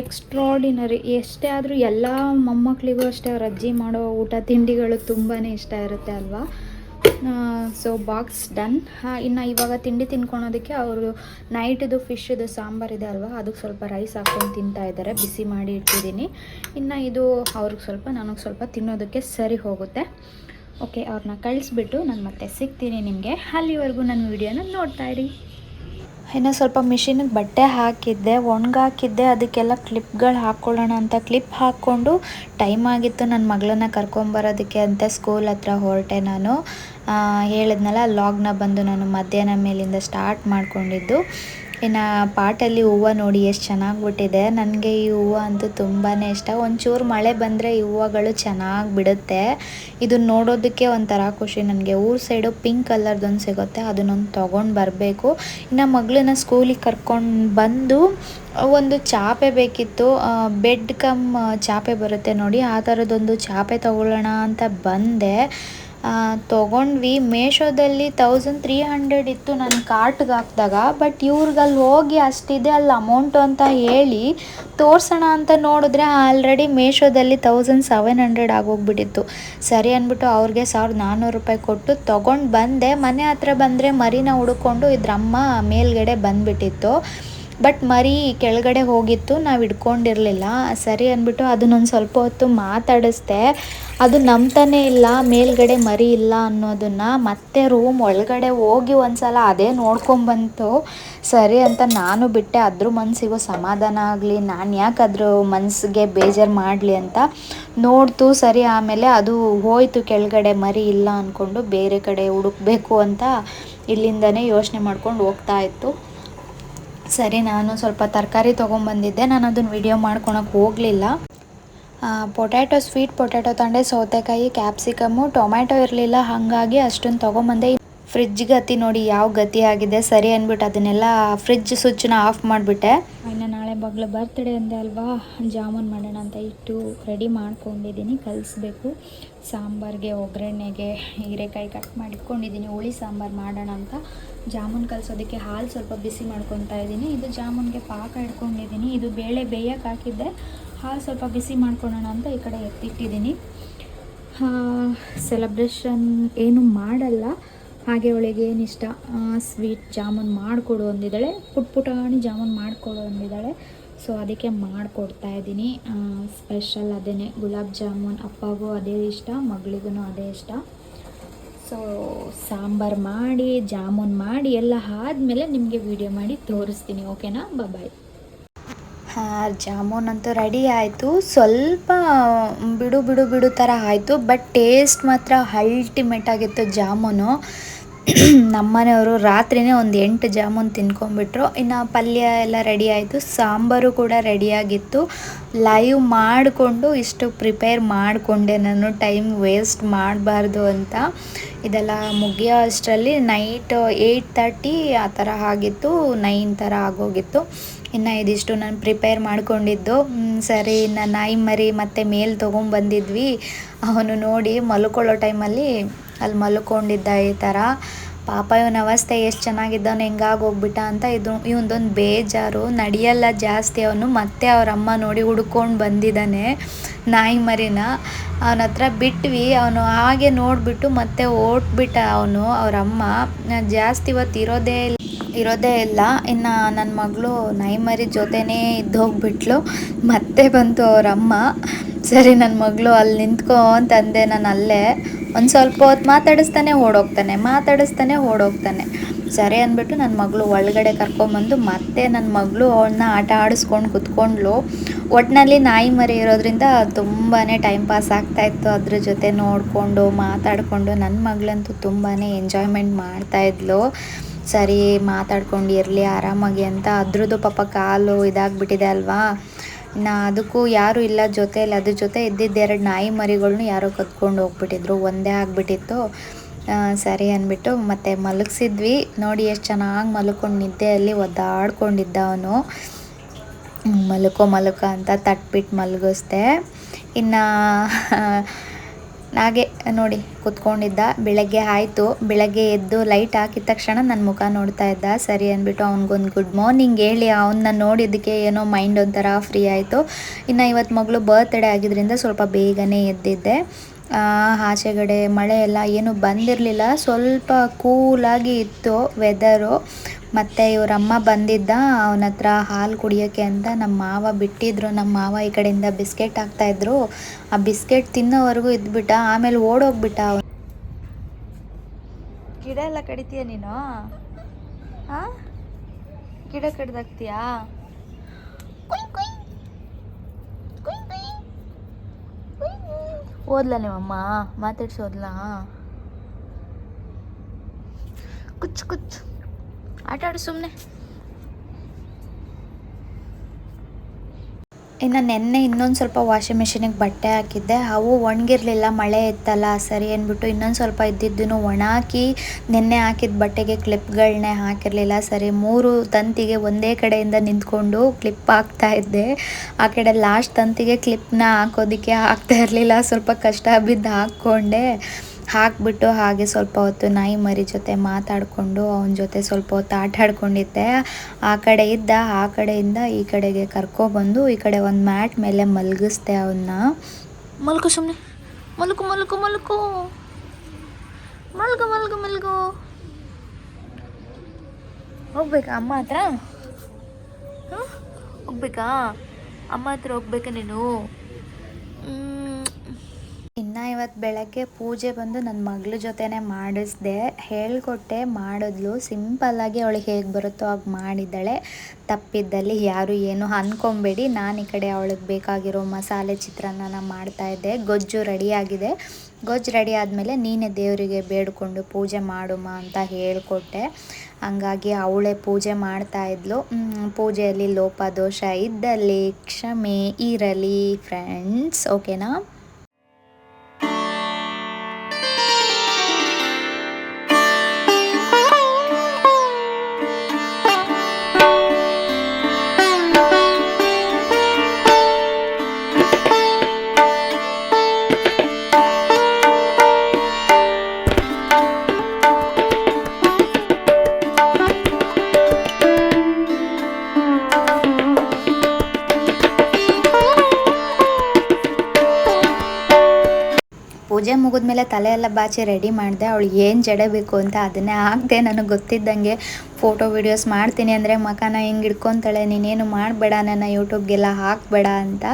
ಎಕ್ಸ್ಟ್ರಾಡಿನರಿ ಎಷ್ಟೇ ಆದರೂ ಎಲ್ಲ ಮೊಮ್ಮಕ್ಕಳಿಗೂ ಅಷ್ಟೇ ಅವ್ರ ಅಜ್ಜಿ ಮಾಡೋ ಊಟ, ತಿಂಡಿಗಳು ತುಂಬಾ ಇಷ್ಟ ಇರುತ್ತೆ ಅಲ್ವಾ? ಸೊ ಬಾಕ್ಸ್ ಡನ್ ಇನ್ನು ಇವಾಗ ತಿಂಡಿ ತಿನ್ಕೊಳೋದಕ್ಕೆ ಅವರು ನೈಟ್ದು ಫಿಶ್ದು ಸಾಂಬಾರಿದೆ ಅಲ್ವಾ? ಅದಕ್ಕೆ ಸ್ವಲ್ಪ ರೈಸ್ ಹಾಕ್ಕೊಂಡು ತಿಂತಾ ಇದ್ದಾರೆ. ಬಿಸಿ ಮಾಡಿ ಇಟ್ಟಿದ್ದೀನಿ. ಇನ್ನು ಇದು ಅವ್ರಿಗೆ ಸ್ವಲ್ಪ, ನನಗೆ ಸ್ವಲ್ಪ ತಿನ್ನೋದಕ್ಕೆ ಸರಿ ಹೋಗುತ್ತೆ. ಓಕೆ ಅವ್ರನ್ನ ಕಳಿಸ್ಬಿಟ್ಟು ನಾನು ಮತ್ತೆ ಸಿಗ್ತೀನಿ ನಿಮಗೆ. ಅಲ್ಲಿವರೆಗೂ ನನ್ನ ವೀಡಿಯೋನ ನೋಡ್ತಾ ಇರಿ. ಇನ್ನು ಸ್ವಲ್ಪ ಮಿಷಿನಿಗೆ ಬಟ್ಟೆ ಹಾಕಿದ್ದೆ ಒಣಗಾಕಿದ್ದೆ ಅದಕ್ಕೆಲ್ಲ ಕ್ಲಿಪ್ಗಳು ಹಾಕ್ಕೊಳ್ಳೋಣ ಅಂತ ಕ್ಲಿಪ್ ಹಾಕ್ಕೊಂಡು ಟೈಮ್ ಆಗಿತ್ತು ನನ್ನ ಮಗಳನ್ನ ಕರ್ಕೊಂಬರೋದಕ್ಕೆ ಅಂತ ಸ್ಕೂಲ್ ಹತ್ರ ಹೊರಟೆ ನಾನು. ಹೇಳಿದ್ನಲ್ಲ ಲಾಗ್ನ ಬಂದು ನಾನು ಮಧ್ಯಾಹ್ನ ಮೇಲಿಂದ ಸ್ಟಾರ್ಟ್ ಮಾಡ್ಕೊಂಡಿದ್ದು. ಇನ್ನು ಪಾಟಲ್ಲಿ ಹೂವು ನೋಡಿ ಎಷ್ಟು ಚೆನ್ನಾಗಿ ಬಿಟ್ಟಿದೆ. ನನಗೆ ಈ ಹೂವು ಅಂತೂ ತುಂಬಾ ಇಷ್ಟ. ಒಂಚೂರು ಮಳೆ ಬಂದರೆ ಈ ಹೂವುಗಳು ಚೆನ್ನಾಗಿ ಬಿಡುತ್ತೆ. ಇದನ್ನ ನೋಡೋದಕ್ಕೆ ಒಂಥರ ಖುಷಿ ನನಗೆ. ಊರ ಸೈಡು ಪಿಂಕ್ ಕಲರ್ದೊಂದು ಸಿಗುತ್ತೆ, ಅದನ್ನೊಂದು ತೊಗೊಂಡು ಬರಬೇಕು. ಇನ್ನು ಮಗಳನ್ನ ಸ್ಕೂಲಿಗೆ ಕರ್ಕೊಂಡು ಬಂದು ಒಂದು ಚಾಪೆ ಬೇಕಿತ್ತು. ಬೆಡ್ ಕಮ್ ಚಾಪೆ ಬರುತ್ತೆ ನೋಡಿ, ಆ ಥರದ್ದೊಂದು ಚಾಪೆ ತಗೊಳ್ಳೋಣ ಅಂತ ಬಂದೆ. ತೊಗೊಂಡ್ವಿ. ಮೇಶೋದಲ್ಲಿ ತೌಸಂಡ್ ತ್ರೀ ಹಂಡ್ರೆಡ್ ಇತ್ತು ನನ್ನ ಕಾರ್ಟ್ಗೆ ಹಾಕಿದಾಗ. ಬಟ್ ಇವ್ರಿಗೆ ಅಲ್ಲಿ ಹೋಗಿ ಅಷ್ಟಿದೆ, ಅಲ್ಲಿ ಅಮೌಂಟು ಅಂತ ಹೇಳಿ ತೋರ್ಸೋಣ ಅಂತ ನೋಡಿದ್ರೆ ಆಲ್ರೆಡಿ ಮೇಶೋದಲ್ಲಿ ತೌಸಂಡ್ ಸೆವೆನ್ ಹಂಡ್ರೆಡ್ ಆಗೋಗ್ಬಿಟ್ಟಿತ್ತು. ಸರಿ ಅಂದ್ಬಿಟ್ಟು ಅವ್ರಿಗೆ ಸಾವಿರದ ನಾನ್ನೂರು ರೂಪಾಯಿ ಕೊಟ್ಟು ತೊಗೊಂಡು ಬಂದೆ. ಮನೆ ಹತ್ರ ಬಂದರೆ ಮರಿನ ಹುಡ್ಕೊಂಡು ಇದ್ರಮ್ಮ ಮೇಲ್ಗಡೆ ಬಂದುಬಿಟ್ಟಿತ್ತು. ಬಟ್ ಮರಿ ಕೆಳಗಡೆ ಹೋಗಿತ್ತು, ನಾವು ಇಟ್ಕೊಂಡಿರಲಿಲ್ಲ ಸರಿ ಅಂದ್ಬಿಟ್ಟು ಅದನ್ನೊಂದು ಸ್ವಲ್ಪ ಹೊತ್ತು ಮಾತಾಡಿಸ್ದೆ. ಅದು ನಂಬ್ತಾನೆ ಇಲ್ಲ, ಮೇಲ್ಗಡೆ ಮರಿ ಇಲ್ಲ ಅನ್ನೋದನ್ನು ಮತ್ತೆ ರೂಮ್ ಒಳಗಡೆ ಹೋಗಿ ಒಂದ್ಸಲ ಅದೇ ನೋಡ್ಕೊಂಬಂತು ಸರಿ ಅಂತ ನಾನು ಬಿಟ್ಟೆ, ಅದ್ರ ಮನಸ್ಸಿಗೂ ಸಮಾಧಾನ ಆಗಲಿ, ನಾನು ಯಾಕೆ ಅದ್ರ ಮನಸ್ಸಿಗೆ ಬೇಜಾರು ಮಾಡಲಿ ಅಂತ ನೋಡ್ತು. ಸರಿ ಆಮೇಲೆ ಅದು ಹೋಯಿತು, ಕೆಳಗಡೆ ಮರಿ ಇಲ್ಲ ಅಂದ್ಕೊಂಡು ಬೇರೆ ಕಡೆ ಹುಡುಕ್ಬೇಕು ಅಂತ ಇಲ್ಲಿಂದನೇ ಯೋಚನೆ ಮಾಡ್ಕೊಂಡು ಹೋಗ್ತಾ ಇತ್ತು. ಸರಿ, ನಾನು ಸ್ವಲ್ಪ ತರಕಾರಿ ತೊಗೊಂಬಂದಿದ್ದೆ. ನಾನು ಅದನ್ನು ವಿಡಿಯೋ ಮಾಡ್ಕೊಳಕ್ಕೆ ಹೋಗಲಿಲ್ಲ ಪೊಟ್ಯಾಟೊ ಸ್ವೀಟ್ ಪೊಟ್ಯಾಟೊ ತಂಡೆ ಸೌತೆಕಾಯಿ ಕ್ಯಾಪ್ಸಿಕಮ್ಮು ಟೊಮ್ಯಾಟೊ ಇರಲಿಲ್ಲ. ಹಾಗಾಗಿ ಅಷ್ಟೊಂದು ತೊಗೊಂಬಂದೆ. ಫ್ರಿಜ್ ಗತಿ ನೋಡಿ ಯಾವ ಗತಿ ಆಗಿದೆ, ಸರಿ ಅಂದ್ಬಿಟ್ಟು ಅದನ್ನೆಲ್ಲ ಫ್ರಿಜ್ ಸ್ವಿಚ್ನ ಆಫ್ ಮಾಡಿಬಿಟ್ಟೆ. ಬಗ್ಲ ಬರ್ತ್ಡೇ ಅಂದೆ ಅಲ್ವಾ? ಜಾಮೂನ್ ಮಾಡೋಣ ಅಂತ ಇಟ್ಟು ರೆಡಿ ಮಾಡ್ಕೊಂಡಿದ್ದೀನಿ. ಕಲಿಸ್ಬೇಕು. ಸಾಂಬಾರಿಗೆ, ಒಗ್ಗರಣೆಗೆ, ಹೀರೆಕಾಯಿ ಕಟ್ ಮಾಡಿಟ್ಕೊಂಡಿದ್ದೀನಿ. ಹುಳಿ ಸಾಂಬಾರು ಮಾಡೋಣ ಅಂತ. ಜಾಮೂನ್ ಕಲಿಸೋದಕ್ಕೆ ಹಾಲು ಸ್ವಲ್ಪ ಬಿಸಿ ಮಾಡ್ಕೊತಾ ಇದ್ದೀನಿ. ಇದು ಜಾಮೂನ್ಗೆ ಪಾಕ ಇಟ್ಕೊಂಡಿದ್ದೀನಿ. ಇದು ಬೇಳೆ ಬೇಯಕ್ಕೆ ಹಾಕಿದ್ದೆ. ಹಾಲು ಸ್ವಲ್ಪ ಬಿಸಿ ಮಾಡ್ಕೊಳ್ಳೋಣ ಅಂತ ಈ ಕಡೆ ಎತ್ತಿಟ್ಟಿದ್ದೀನಿ. ಸೆಲೆಬ್ರೇಷನ್ ಏನು ಮಾಡಲ್ಲ. ಹಾಗೆ ಅವಳಿಗೆ ಏನಿಷ್ಟ? ಸ್ವೀಟ್ ಜಾಮೂನ್ ಮಾಡಿಕೊಡು ಅಂದಿದ್ದಾಳೆ. ಪುಟ್ ಪುಟಾಣಿ ಜಾಮೂನ್ ಮಾಡಿಕೊಡು ಅಂದಿದ್ದಾಳೆ. ಸೊ ಅದಕ್ಕೆ ಮಾಡಿಕೊಡ್ತಾ ಇದ್ದೀನಿ. ಸ್ಪೆಷಲ್ ಅದೇ ಗುಲಾಬ್ ಜಾಮೂನ್ ಅಪ್ಪಗೂ ಅದೇ ಇಷ್ಟ ಮಗಳಿಗೂ ಅದೇ ಇಷ್ಟ. ಸೊ ಸಾಂಬಾರು ಮಾಡಿ, ಜಾಮೂನ್ ಮಾಡಿ, ಎಲ್ಲ ಆದಮೇಲೆ ನಿಮಗೆ ವಿಡಿಯೋ ಮಾಡಿ ತೋರಿಸ್ತೀನಿ ಓಕೆನಾ ಬಾಯ್ ಹಾಂ, ಜಾಮೂನ್ ಅಂತೂ ರೆಡಿ ಆಯಿತು. ಸ್ವಲ್ಪ ಬಿಡು ಬಿಡು ಬಿಡು ಥರ ಆಯಿತು. ಬಟ್ ಟೇಸ್ಟ್ ಮಾತ್ರ ಅಲ್ಟಿಮೇಟ್ ಆಗಿತ್ತು ಜಾಮೂನು. ನಮ್ಮನೆಯವರು ರಾತ್ರಿನೇ ಒಂದು ಎಂಟು ಜಾಮೂನ್ ತಿನ್ಕೊಂಡ್ಬಿಟ್ರು. ಇನ್ನು ಪಲ್ಯ ಎಲ್ಲ ರೆಡಿ ಆಯಿತು. ಸಾಂಬಾರು ಕೂಡ ರೆಡಿಯಾಗಿತ್ತು ಲೈವ್ ಮಾಡಿಕೊಂಡು ಇಷ್ಟು ಪ್ರಿಪೇರ್ ಮಾಡಿಕೊಂಡೆ ನಾನು. ಟೈಮ್ ವೇಸ್ಟ್ ಮಾಡಬಾರ್ದು ಅಂತ. ಇದೆಲ್ಲ ಮುಗಿಯೋ ಅಷ್ಟರಲ್ಲಿ ನೈಟ್ ಏಯ್ಟ್ ತರ್ಟಿ ಆ ಥರ ಆಗಿತ್ತು. ನೈನ್ ಥರ ಆಗೋಗಿತ್ತು. ಇನ್ನು ಇದಿಷ್ಟು ನಾನು ಪ್ರಿಪೇರ್ ಮಾಡಿಕೊಂಡಿದ್ದು. ಸರಿ ನಾನು ನಾಯಿ ಮರಿ ಮತ್ತು ಮೇಲ್ ತೊಗೊಂಬಂದಿದ್ವಿ ಅವನು ನೋಡಿ ಮಲ್ಕೊಳ್ಳೋ ಟೈಮಲ್ಲಿ ಅಲ್ಲಿ ಮಲ್ಕೊಂಡಿದ್ದ ಈ ಥರ. ಪಾಪ ಇವನ ಅವಸ್ಥೆ ಎಷ್ಟು ಚೆನ್ನಾಗಿದ್ದಾನೆ ಹೆಂಗಾಗಿ ಹೋಗ್ಬಿಟ್ಟ ಅಂತ ಇದು, ಇವನದೊಂದು ಬೇಜಾರು. ನಡೆಯಲ್ಲ ಜಾಸ್ತಿ ಅವನು. ಮತ್ತೆ ಅವ್ರ ಅಮ್ಮ ನೋಡಿ ಹುಡ್ಕೊಂಡು ಬಂದಿದ್ದಾನೆ, ನಾಯಿ ಮರಿನ. ಅವನ ಹತ್ರ ಬಿಟ್ವಿ. ಅವನು ಹಾಗೆ ನೋಡಿಬಿಟ್ಟು ಮತ್ತೆ ಓಟ್ಬಿಟ್ಟ ಅವನು, ಅವ್ರ ಅಮ್ಮ. ಜಾಸ್ತಿ ಇವತ್ತು ಇರೋದೇ ಇರೋದೇ ಇಲ್ಲ. ಇನ್ನು ನನ್ನ ಮಗಳು ನಾಯಿ ಮರಿ ಜೊತೆನೇ ಇದ್ದು ಹೋಗ್ಬಿಟ್ಲು ಮತ್ತೆ ಬಂತು ಅವ್ರ ಅಮ್ಮ. ಸರಿ ನನ್ನ ಮಗಳು ಅಲ್ಲಿ ನಿಂತ್ಕೊ ಅಂತಂದೆ ನಾನು ಅಲ್ಲೇ. ಒಂದು ಸ್ವಲ್ಪ ಹೊತ್ತು ಮಾತಾಡಿಸ್ತಾನೆ, ಓಡೋಗ್ತಾನೆ ಮಾತಾಡಿಸ್ತಾನೆ, ಓಡೋಗ್ತಾನೆ. ಸರಿ ಅಂದ್ಬಿಟ್ಟು ನನ್ನ ಮಗಳು ಒಳಗಡೆ ಕರ್ಕೊಂಬಂದು ಮತ್ತೆ ನನ್ನ ಮಗಳು ಅವನ್ನ ಆಟ ಆಡಿಸ್ಕೊಂಡು ಕುತ್ಕೊಂಡ್ಲು. ಒಟ್ಟಿನಲ್ಲಿ ನಾಯಿ ಮರಿ ಇರೋದ್ರಿಂದ ತುಂಬಾ ಟೈಮ್ ಪಾಸ್ ಆಗ್ತಾಯಿತ್ತು ಅದ್ರ ಜೊತೆ ನೋಡಿಕೊಂಡು, ಮಾತಾಡಿಕೊಂಡು ನನ್ನ ಮಗಳಂತೂ ತುಂಬಾ ಎಂಜಾಯ್ಮೆಂಟ್ ಮಾಡ್ತಾ ಮಾಡ್ತಾಯಿದ್ಲು ಸರಿ ಮಾತಾಡ್ಕೊಂಡು ಇರಲಿ ಆರಾಮಾಗಿ ಅಂತ. ಅದ್ರದ್ದು ಪಾಪ ಕಾಲು ಇದಾಗ್ಬಿಟ್ಟಿದೆ ಅಲ್ವಾ? ಇನ್ನು ಅದಕ್ಕೂ ಯಾರು ಇಲ್ಲ ಜೊತೆಯಲ್ಲಿ, ಅದ್ರ ಜೊತೆ ಇದ್ದಿದ್ದ ಎರಡು ನಾಯಿ ಮರಿಗಳ್ನು ಯಾರೋ ಕತ್ಕೊಂಡು ಹೋಗ್ಬಿಟ್ಟಿದ್ರು. ಒಂದೇ ಆಗಿಬಿಟ್ಟಿತ್ತು. ಸರಿ ಅಂದ್ಬಿಟ್ಟು ಮತ್ತೆ ಮಲಗಿಸಿದ್ವಿ. ನೋಡಿ ಎಷ್ಟು ಚೆನ್ನಾಗಿ ಮಲ್ಕೊಂಡು ನಿದ್ದೆಯಲ್ಲಿ ಒದ್ದಾಡ್ಕೊಂಡಿದ್ದ ಅವನು. ಮಲ್ಕೋ ಮಲ್ಕೋ ಅಂತ ತಟ್ಬಿಟ್ಟು ಮಲಗಿಸ್ದೆ. ಇನ್ನು ಹಾಗೆ ನೋಡಿ ಕುತ್ಕೊಂಡಿದ್ದ. ಬೆಳಗ್ಗೆ ಆಯಿತು. ಬೆಳಗ್ಗೆ ಎದ್ದು ಲೈಟ್ ಹಾಕಿದ ತಕ್ಷಣ ನನ್ನ ಮುಖ ನೋಡ್ತಾ ಇದ್ದ. ಸರಿ ಅಂದ್ಬಿಟ್ಟು ಅವ್ನಿಗೊಂದು ಗುಡ್ ಮಾರ್ನಿಂಗ್ ಹೇಳಿ ಅವನ್ನ ನೋಡಿದ್ದಕ್ಕೆ ಏನೋ ಮೈಂಡ್ ಒಂಥರ ಫ್ರೀ ಆಯಿತು. ಇನ್ನು ಇವತ್ತು ಮಗಳು ಬರ್ತ್ಡೇ ಆಗಿದ್ದರಿಂದ ಸ್ವಲ್ಪ ಬೇಗನೆ ಎದ್ದಿದ್ದೆ. ಆಚೆಗಡೆ ಮಳೆ ಎಲ್ಲ ಏನು ಬಂದಿರಲಿಲ್ಲ. ಸ್ವಲ್ಪ ಕೂಲಾಗಿ ಇತ್ತು ವೆದರು ಮತ್ತು ಇವರಮ್ಮ ಬಂದಿದ್ದ ಅವನ ಹತ್ರ ಹಾಲು ಕುಡಿಯೋಕ್ಕೆ ಅಂತ ನಮ್ಮ ಮಾವ ಬಿಟ್ಟಿದ್ರು. ನಮ್ಮ ಮಾವ ಈ ಕಡೆಯಿಂದ ಬಿಸ್ಕೆಟ್ ಹಾಕ್ತಾಯಿದ್ರು. ಆ ಬಿಸ್ಕೆಟ್ ತಿನ್ನೋವರೆಗೂ ಇದ್ಬಿಟ್ಟ ಆಮೇಲೆ ಓಡೋಗ್ಬಿಟ್ಟ ಅವನು. ಗಿಡ ಎಲ್ಲ ಕಡಿತೀಯ ನೀನು? ಹಾಂ ಗಿಡ ಕಡ್ದಾಕ್ತೀಯಾ? ಓದ್ಲ ನಿಮ್ಮಮ್ಮ? ಮಾತಾಡ್ಸೋದ್ಲಾ ಕುಚ್ಚು ಕುಚ್ ಆಟ ಆಡು ಸುಮ್ಮನೆ ಇನ್ನು ನೆನ್ನೆ ಇನ್ನೊಂದು ಸ್ವಲ್ಪ ವಾಷಿಂಗ್ ಮಿಷಿನಿಗೆ ಬಟ್ಟೆ ಹಾಕಿದ್ದೆ. ಅವು ಒಣಗಿರಲಿಲ್ಲ, ಮಳೆ ಇತ್ತಲ್ಲ, ಸರಿ ಅಂದ್ಬಿಟ್ಟು ಇನ್ನೊಂದು ಸ್ವಲ್ಪ ಇದ್ದಿದ್ದನ್ನು ಒಣಾಕಿ ನೆನ್ನೆ ಹಾಕಿದ ಬಟ್ಟೆಗೆ ಕ್ಲಿಪ್ಗಳನ್ನೇ ಹಾಕಿರಲಿಲ್ಲ, ಸರಿ ಮೂರು ತಂತಿಗೆ ಒಂದೇ ಕಡೆಯಿಂದ ನಿಂತ್ಕೊಂಡು ಕ್ಲಿಪ್ ಹಾಕ್ತಾ ಇದ್ದೆ. ಆ ಕಡೆ ಲಾಸ್ಟ್ ತಂತಿಗೆ ಕ್ಲಿಪ್ನ ಹಾಕೋದಕ್ಕೆ ಹಾಕ್ತಾ ಇರಲಿಲ್ಲ, ಸ್ವಲ್ಪ ಕಷ್ಟ ಬಿದ್ದು ಹಾಕ್ಕೊಂಡೆ. ಹಾಕ್ಬಿಟ್ಟು ಹಾಗೆ ಸ್ವಲ್ಪ ಹೊತ್ತು ನಾಯಿ ಮರಿ ಜೊತೆ ಮಾತಾಡಿಕೊಂಡು ಅವನ ಜೊತೆ ಸ್ವಲ್ಪ ಹೊತ್ತು ಆಟ ಆಡ್ಕೊಂಡಿದ್ದೆ. ಆ ಕಡೆ ಇದ್ದ, ಆ ಕಡೆಯಿಂದ ಈ ಕಡೆಗೆ ಕರ್ಕೊಬಂದು ಈ ಕಡೆ ಒಂದು ಮ್ಯಾಟ್ ಮೇಲೆ ಮಲಗಿಸ್ದೆ ಅವನ್ನ ಮಲ್ಕು ಸುಮ್ಮನೆ ಮಲ್ಕು ಮಲ್ಕು ಮಲ್ಕು. ಮಲ್ಗು ಮಲ್ಗು ಮಲ್ಗು. ಹೋಗ್ಬೇಕಾ? ಅಮ್ಮ ಹತ್ರ? ಹೋಗ್ಬೇಕಾ? ಅಮ್ಮ ಹತ್ರ ಹೋಗ್ಬೇಕಾ ನೀನು? ಇನ್ನು ಇವತ್ತು ಬೆಳಗ್ಗೆ ಪೂಜೆ ಬಂದು ನನ್ನ ಮಗಳ ಜೊತೆನೇ ಮಾಡಿಸ್ದೆ. ಹೇಳಿಕೊಟ್ಟೆ, ಮಾಡಿದ್ಲು. ಸಿಂಪಲ್ಲಾಗಿ ಅವಳಿಗೆ ಹೇಗೆ ಬರುತ್ತೋ ಹಾಗೆ ಮಾಡಿದ್ದಾಳೆ. ತಪ್ಪಿದ್ದಲ್ಲಿ ಯಾರು ಏನು ಅಂದ್ಕೊಬೇಡಿ ನಾನು ಈ ಕಡೆ ಅವಳಿಗೆ ಬೇಕಾಗಿರೋ ಮಸಾಲೆ ಚಿತ್ರಾನ್ನ ಮಾಡ್ತಾಯಿದ್ದೆ ಗೊಜ್ಜು ರೆಡಿಯಾಗಿದೆ ಗೊಜ್ಜು ರೆಡಿ ಆದಮೇಲೆ ನೀನೇ ದೇವರಿಗೆ ಬೇಡಿಕೊಂಡು ಪೂಜೆ ಮಾಡುಮ ಅಂತ ಹೇಳಿಕೊಟ್ಟೆ. ಹಂಗಾಗಿ ಅವಳೇ ಪೂಜೆ ಮಾಡ್ತಾಯಿದ್ಲು ಪೂಜೆಯಲ್ಲಿ ಲೋಪ ದೋಷ ಇದ್ದಲ್ಲಿ ಕ್ಷಮೆ ಇರಲಿ ಫ್ರೆಂಡ್ಸ್ ಓಕೆನಾ ಮುಗಿದ್ಮೇಲೆ ತಲೆ ಎಲ್ಲ ಬಾಚಿ ರೆಡಿ ಮಾಡಿದೆ, ಅವಳು ಏನು ಜಡೆ ಬೇಕು ಅಂತ ಅದನ್ನೇ ಹಾಕ್ದೆ ನನಗೆ ಗೊತ್ತಿದ್ದಂಗೆ ಫೋಟೋ ವೀಡಿಯೋಸ್ ಮಾಡ್ತೀನಿ ಅಂದರೆ ಮಖನ ಹಿಂಗೆ ಹಿಡ್ಕೊತಾಳೆ, ನೀನೇನು ಮಾಡಬೇಡ, ನನ್ನ ಯೂಟ್ಯೂಬ್ಗೆಲ್ಲ ಹಾಕಬೇಡ ಅಂತ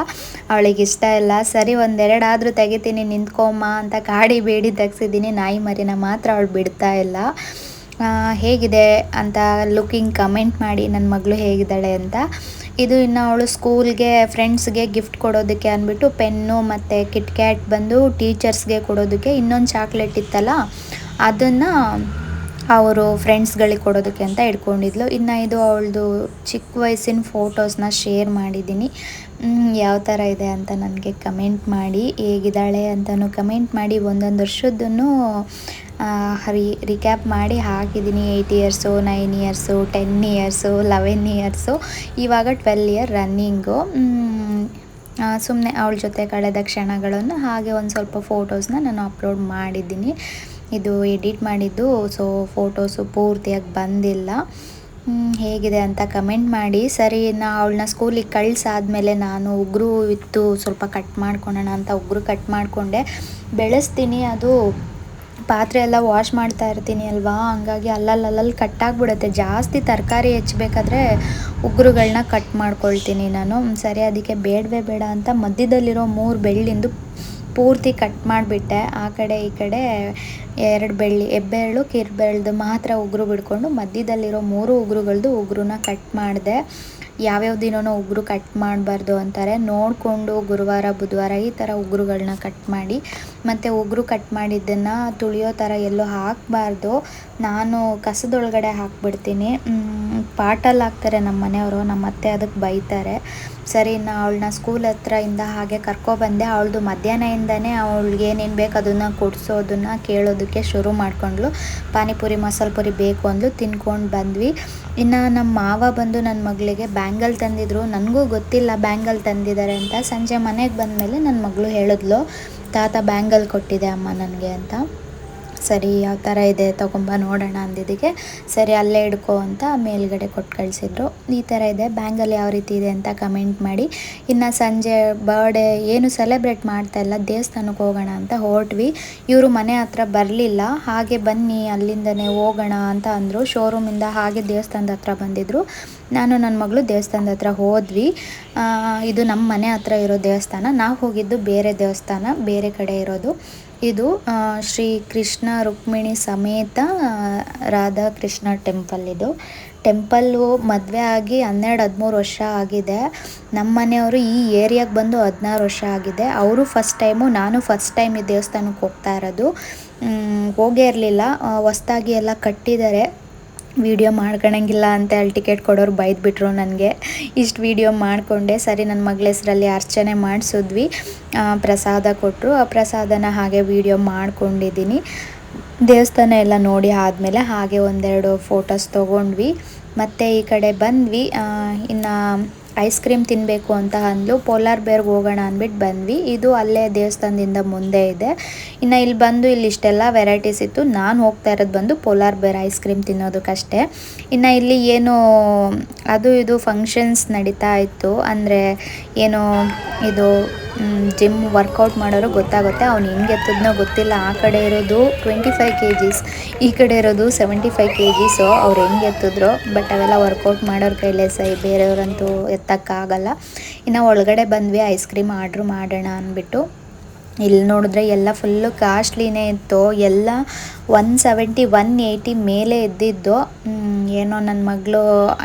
ಅವಳಿಗೆ ಇಷ್ಟ ಇಲ್ಲ. ಸರಿ ಒಂದೆರಡಾದರೂ ತೆಗಿತೀನಿ, ನಿಂತ್ಕೊಮ್ಮ ಅಂತ ಕಾಡಿ ಬೇಡಿ ತೆಗ್ಸಿದ್ದೀನಿ. ನಾಯಿ ಮರಿನ ಮಾತ್ರ ಅವಳು ಬಿಡ್ತಾ ಇಲ್ಲ. ಹೇಗಿದೆ? ಅಂತ ಲುಕಿಂಗ್ ಕಮೆಂಟ್ ಮಾಡಿ ನನ್ನ ಮಗಳು ಹೇಗಿದ್ದಾಳೆ? ಅಂತ. ಇದು ಇನ್ನು ಅವಳು ಸ್ಕೂಲ್ಗೆ ಫ್ರೆಂಡ್ಸ್ಗೆ ಗಿಫ್ಟ್ ಕೊಡೋದಕ್ಕೆ ಅಂದ್ಬಿಟ್ಟು ಪೆನ್ನು ಮತ್ತು ಕಿಟ್ ಕ್ಯಾಟ್ ಬಂದು ಟೀಚರ್ಸ್ಗೆ ಕೊಡೋದಕ್ಕೆ ಇನ್ನೊಂದು ಚಾಕ್ಲೇಟ್ ಇತ್ತಲ್ಲ, ಅದನ್ನು ಅವರು ಫ್ರೆಂಡ್ಸ್ಗಳಿಗೆ ಕೊಡೋದಕ್ಕೆ ಅಂತ ಇಟ್ಕೊಂಡಿದ್ಲು ಇನ್ನು ಇದು ಅವಳದು ಚಿಕ್ಕ ವಯಸ್ಸಿನ ಫೋಟೋಸ್ನ ಶೇರ್ ಮಾಡಿದ್ದೀನಿ. ಯಾವ ಥರ ಇದೆ ಅಂತ ನನಗೆ ಕಮೆಂಟ್ ಮಾಡಿ, ಹೇಗಿದ್ದಾಳೆ ಅಂತಲೂ ಕಮೆಂಟ್ ಮಾಡಿ, ಒಂದೊಂದು ವರ್ಷದ್ದನ್ನು ರಿ ರಿಕ್ಯಾಪ್ ಮಾಡಿ ಹಾಕಿದ್ದೀನಿ eight years nine years ten years eleven years ಇವಾಗ ಟ್ವೆಲ್ ಇಯರ್ ರನ್ನಿಂಗು ಸುಮ್ಮನೆ ಅವಳ ಜೊತೆ ಕಳೆದ ಕ್ಷಣಗಳನ್ನು ಹಾಗೆ ಒಂದು ಸ್ವಲ್ಪ ಫೋಟೋಸ್ನ ನಾನು ಅಪ್ಲೋಡ್ ಮಾಡಿದ್ದೀನಿ. ಇದು ಎಡಿಟ್ ಮಾಡಿದ್ದು ಸೊ ಫೋಟೋಸು ಪೂರ್ತಿಯಾಗಿ ಬಂದಿಲ್ಲ. ಹೇಗಿದೆ ಅಂತ ಕಮೆಂಟ್ ಮಾಡಿ. ಸರಿ, ನಾ ಅವಳನ್ನ ಸ್ಕೂಲಿಗೆ ಕಳ್ಸಾದ್ಮೇಲೆ ನಾನು ಉಗುರು ಇತ್ತು, ಸ್ವಲ್ಪ ಕಟ್ ಮಾಡ್ಕೊಳೋಣ ಅಂತ ಉಗುರು ಕಟ್ ಮಾಡಿಕೊಂಡೆ. ಬೆಳೆಸ್ತೀನಿ, ಅದು ಪಾತ್ರೆ ಎಲ್ಲ ವಾಶ್ ಮಾಡ್ತಾ ಇರ್ತೀನಿ ಅಲ್ವಾ? ಹಂಗಾಗಿ ಅಲ್ಲಲ್ಲಿ ಅಲ್ಲಲ್ಲಿ ಕಟ್ಟಾಗ್ಬಿಡುತ್ತೆ ಜಾಸ್ತಿ ತರಕಾರಿ ಹೆಚ್ಚಬೇಕಾದ್ರೆ ಉಗುರುಗಳನ್ನ ಕಟ್ ಮಾಡ್ಕೊಳ್ತೀನಿ ನಾನು. ಸರಿ, ಅದಕ್ಕೆ ಬೇಡವೇ ಬೇಡ ಅಂತ ಮಧ್ಯದಲ್ಲಿರೋ ಮೂರು ಬೆಳ್ಳಿಂದು ಪೂರ್ತಿ ಕಟ್ ಮಾಡಿಬಿಟ್ಟೆ. ಆ ಕಡೆ, ಈ ಕಡೆ ಎರಡು ಬೆಳ್ಳಿ ಎಬ್ಬೆರಳು ಕಿರ್ಬೆರಳ್ದು ಮಾತ್ರ ಉಗುರು ಬಿಡ್ಕೊಂಡು ಮಧ್ಯದಲ್ಲಿರೋ ಮೂರು ಉಗುರುಗಳದ್ದು ಉಗುರನ್ನ ಕಟ್ ಮಾಡಿದೆ. ಯಾವ್ಯಾವ ದಿನವೂ ಉಗುರು ಕಟ್ ಮಾಡಬಾರ್ದು ಅಂತಾರೆ. ನೋಡಿಕೊಂಡು ಗುರುವಾರ, ಬುಧವಾರ ಈ ಥರ ಉಗುರುಗಳನ್ನ ಕಟ್ ಮಾಡಿ, ಮತ್ತು ಉಗುರು ಕಟ್ ಮಾಡಿದ್ದನ್ನು ತುಳಿಯೋ ಥರ ಎಲ್ಲೂ ಹಾಕಬಾರ್ದು. ನಾನು ಕಸದೊಳಗಡೆ ಹಾಕ್ಬಿಡ್ತೀನಿ. ಪಾಟಲ್ಲಿ ಹಾಕ್ತಾರೆ ನಮ್ಮ ಮನೆಯವರು ನಮ್ಮ ಅತ್ತೆ ಅದಕ್ಕೆ ಬೈತಾರೆ. ಸರಿ ನಾ ಅವಳನ್ನ ಸ್ಕೂಲ್ ಹತ್ರ ಇಂದ ಹಾಗೆ ಕರ್ಕೊಬಂದೆ ಅವಳದು ಮಧ್ಯಾಹ್ನದಿಂದನೇ ಅವಳಿಗೆ ಏನೇನು ಬೇಕು ಅದನ್ನು ಕೊಡಿಸೋದನ್ನು ಕೇಳೋದಕ್ಕೆ ಶುರು ಮಾಡ್ಕೊಂಡ್ಳು. ಪಾನಿಪುರಿ, ಮಸಾಲೆ ಪುರಿ ಬೇಕು ಅಂದ್ಲು. ತಿನ್ಕೊಂಡು ಬಂದ್ವಿ. ಇನ್ನು ನಮ್ಮ ಮಾವ ಬಂದು ನನ್ನ ಮಗಳಿಗೆ ಬ್ಯಾಂಗಲ್ ತಂದಿದ್ರು. ನನಗೂ ಗೊತ್ತಿಲ್ಲ ಬ್ಯಾಂಗಲ್ ತಂದಿದ್ದಾರೆ ಅಂತ. ಸಂಜೆ ಮನೆಗೆ ಬಂದಮೇಲೆ ನನ್ನ ಮಗಳು ಹೇಳಿದ್ಲು, ತಾತ ಬ್ಯಾಂಗಲ್ ಕೊಟ್ಟಿದೆ ಅಮ್ಮ ನನಗೆ ಅಂತ. ಸರಿ, ಯಾವ ಥರ ಇದೆ ತೊಗೊಂಬ ನೋಡೋಣ ಅಂದಿದ್ದಕ್ಕೆ. ಸರಿ, ಅಲ್ಲೇ ಇಡ್ಕೋ ಅಂತ ಮೇಲ್ಗಡೆ ಕೊಟ್ಟು ಕಳಿಸಿದ್ರು. ಈ ಥರ ಇದೆ, ಬ್ಯಾಂಗಲ್ ಯಾವ ರೀತಿ ಇದೆ ಅಂತ ಕಮೆಂಟ್ ಮಾಡಿ. ಇನ್ನು ಸಂಜೆ ಬರ್ಡೇ, ಏನು ಸೆಲೆಬ್ರೇಟ್ ಮಾಡ್ತಾ ಇಲ್ಲ, ದೇವಸ್ಥಾನಕ್ಕೆ ಹೋಗೋಣ ಅಂತ ಹೊರಟ್ವಿ. ಇವರು ಮನೆ ಹತ್ರ ಬರಲಿಲ್ಲ, ಹಾಗೆ ಬನ್ನಿ ಅಲ್ಲಿಂದನೇ ಹೋಗೋಣ ಅಂತ ಅಂದರು. ಶೋರೂಮಿಂದ ಹಾಗೆ ದೇವಸ್ಥಾನದ ಹತ್ರ ಬಂದಿದ್ದರು ನಾನು ನನ್ನ ಮಗಳು ದೇವಸ್ಥಾನದ ಹತ್ರ ಹೋದ್ವಿ. ಇದು ನಮ್ಮ ಮನೆ ಹತ್ರ ಇರೋ ದೇವಸ್ಥಾನ. ನಾವು ಹೋಗಿದ್ದು ಬೇರೆ ದೇವಸ್ಥಾನ, ಬೇರೆ ಕಡೆ ಇರೋದು. ಇದು ಶ್ರೀ ಕೃಷ್ಣ ರುಕ್ಮಿಣಿ ಸಮೇತ ರಾಧಾ ಕೃಷ್ಣ ಟೆಂಪಲ್ ಇದು. ಟೆಂಪಲ್ಲು ಮದುವೆ ಆಗಿ ಹನ್ನೆರಡು, ಹದಿಮೂರು ವರ್ಷ ಆಗಿದೆ. ನಮ್ಮ ಮನೆಯವರು ಈ ಏರಿಯಾಗೆ ಬಂದು ಹದಿನಾರು ವರ್ಷ ಆಗಿದೆ. ಅವರು ಫಸ್ಟ್ ಟೈಮು ನಾನು ಫಸ್ಟ್ ಟೈಮ್ ಈ ದೇವಸ್ಥಾನಕ್ಕೆ ಹೋಗ್ತಾ ಇರೋದು. ಹೋಗೇ ಇರಲಿಲ್ಲ. ಹೊಸ್ದಾಗಿ ಎಲ್ಲ ಕಟ್ಟಿದ್ದಾರೆ. ವಿಡಿಯೋ ಮಾಡ್ಕೊಳಂಗಿಲ್ಲ ಅಂತ ಹೇಳಿ ಟಿಕೆಟ್ ಕೊಡೋರು ಬೈದ್ಬಿಟ್ರು ನನಗೆ. ಇಷ್ಟು ವಿಡಿಯೋ ಮಾಡಿಕೊಂಡೆ. ಸರಿ, ನನ್ನ ಮಗಳ ಹೆಸರಲ್ಲಿ ಅರ್ಚನೆ ಮಾಡಿಸಿದ್ವಿ. ಪ್ರಸಾದ ಕೊಟ್ಟರು ಆ ಪ್ರಸಾದನ ಹಾಗೆ ವಿಡಿಯೋ ಮಾಡ್ಕೊಂಡಿದ್ದೀನಿ. ದೇವಸ್ಥಾನ ಎಲ್ಲ ನೋಡಿ ಆದಮೇಲೆ ಹಾಗೆ ಒಂದೆರಡು ಫೋಟೋಸ್ ತೊಗೊಂಡ್ವಿ. ಮತ್ತು ಈ ಕಡೆ ಬಂದ್ವಿ. ಇನ್ನು ಐಸ್ ಕ್ರೀಮ್ ತಿನ್ನಬೇಕು ಅಂತ ಅಂದ್ಲು. ಪೋಲಾರ್ ಬೇರ್ಗೆ ಹೋಗೋಣ ಅಂದ್ಬಿಟ್ಟು ಬಂದ್ವಿ. ಇದು ಅಲ್ಲೇ ದೇವಸ್ಥಾನದಿಂದ ಮುಂದೆ ಇದೆ. ಇನ್ನು ಇಲ್ಲಿ ಬಂದು ಇಲ್ಲಿ ಇಷ್ಟೆಲ್ಲ ವೆರೈಟೀಸ್ ಇತ್ತು. ನಾನು ಹೋಗ್ತಾ ಇರೋದು ಬಂದು ಪೋಲಾರ್ ಬೇರ್ ಐಸ್ ಕ್ರೀಮ್ ತಿನ್ನೋದಕ್ಕಷ್ಟೇ ಇನ್ನು ಇಲ್ಲಿ ಏನು ಅದು ಇದು ಫಂಕ್ಷನ್ಸ್ ನಡೀತಾ ಇತ್ತು. ಅಂದರೆ ಏನು ಇದು ಜಿಮ್ ವರ್ಕೌಟ್ ಮಾಡೋರು ಗೊತ್ತಾಗುತ್ತೆ. ಅವ್ನು ಹೆಂಗೆ ಎತ್ತದ್ನೋ ಗೊತ್ತಿಲ್ಲ. ಆ ಕಡೆ ಇರೋದು ಟ್ವೆಂಟಿ ಫೈವ್ ಕೆ ಜೀಸ್ ಈ ಕಡೆ ಇರೋದು ಸೆವೆಂಟಿ ಫೈವ್ ಕೆ ಜೀಸು ಅವ್ರು ಹೆಂಗೆ ಎತ್ತಿದ್ರು ಬಟ್ ಅವೆಲ್ಲ ವರ್ಕೌಟ್ ಮಾಡೋರ ಕೈಲೇ ಸೈ, ಬೇರೆಯವರಂತೂ ಎತ್ತಕ್ಕಾಗಲ್ಲ. ಇನ್ನು ಒಳಗಡೆ ಬಂದ್ವಿ ಐಸ್ ಕ್ರೀಮ್ ಆರ್ಡ್ರ್ ಮಾಡೋಣ ಅಂದ್ಬಿಟ್ಟು. ಇಲ್ಲಿ ನೋಡಿದ್ರೆ ಎಲ್ಲ ಫುಲ್ಲು ಕಾಸ್ಟ್ಲಿನೇ ಇತ್ತು. ಎಲ್ಲ ಒನ್ ಸೆವೆಂಟಿ ಒನ್ ಏಯ್ಟಿ ಮೇಲೆ ಇದ್ದಿದ್ದು. ಏನೋ ನನ್ನ ಮಗಳು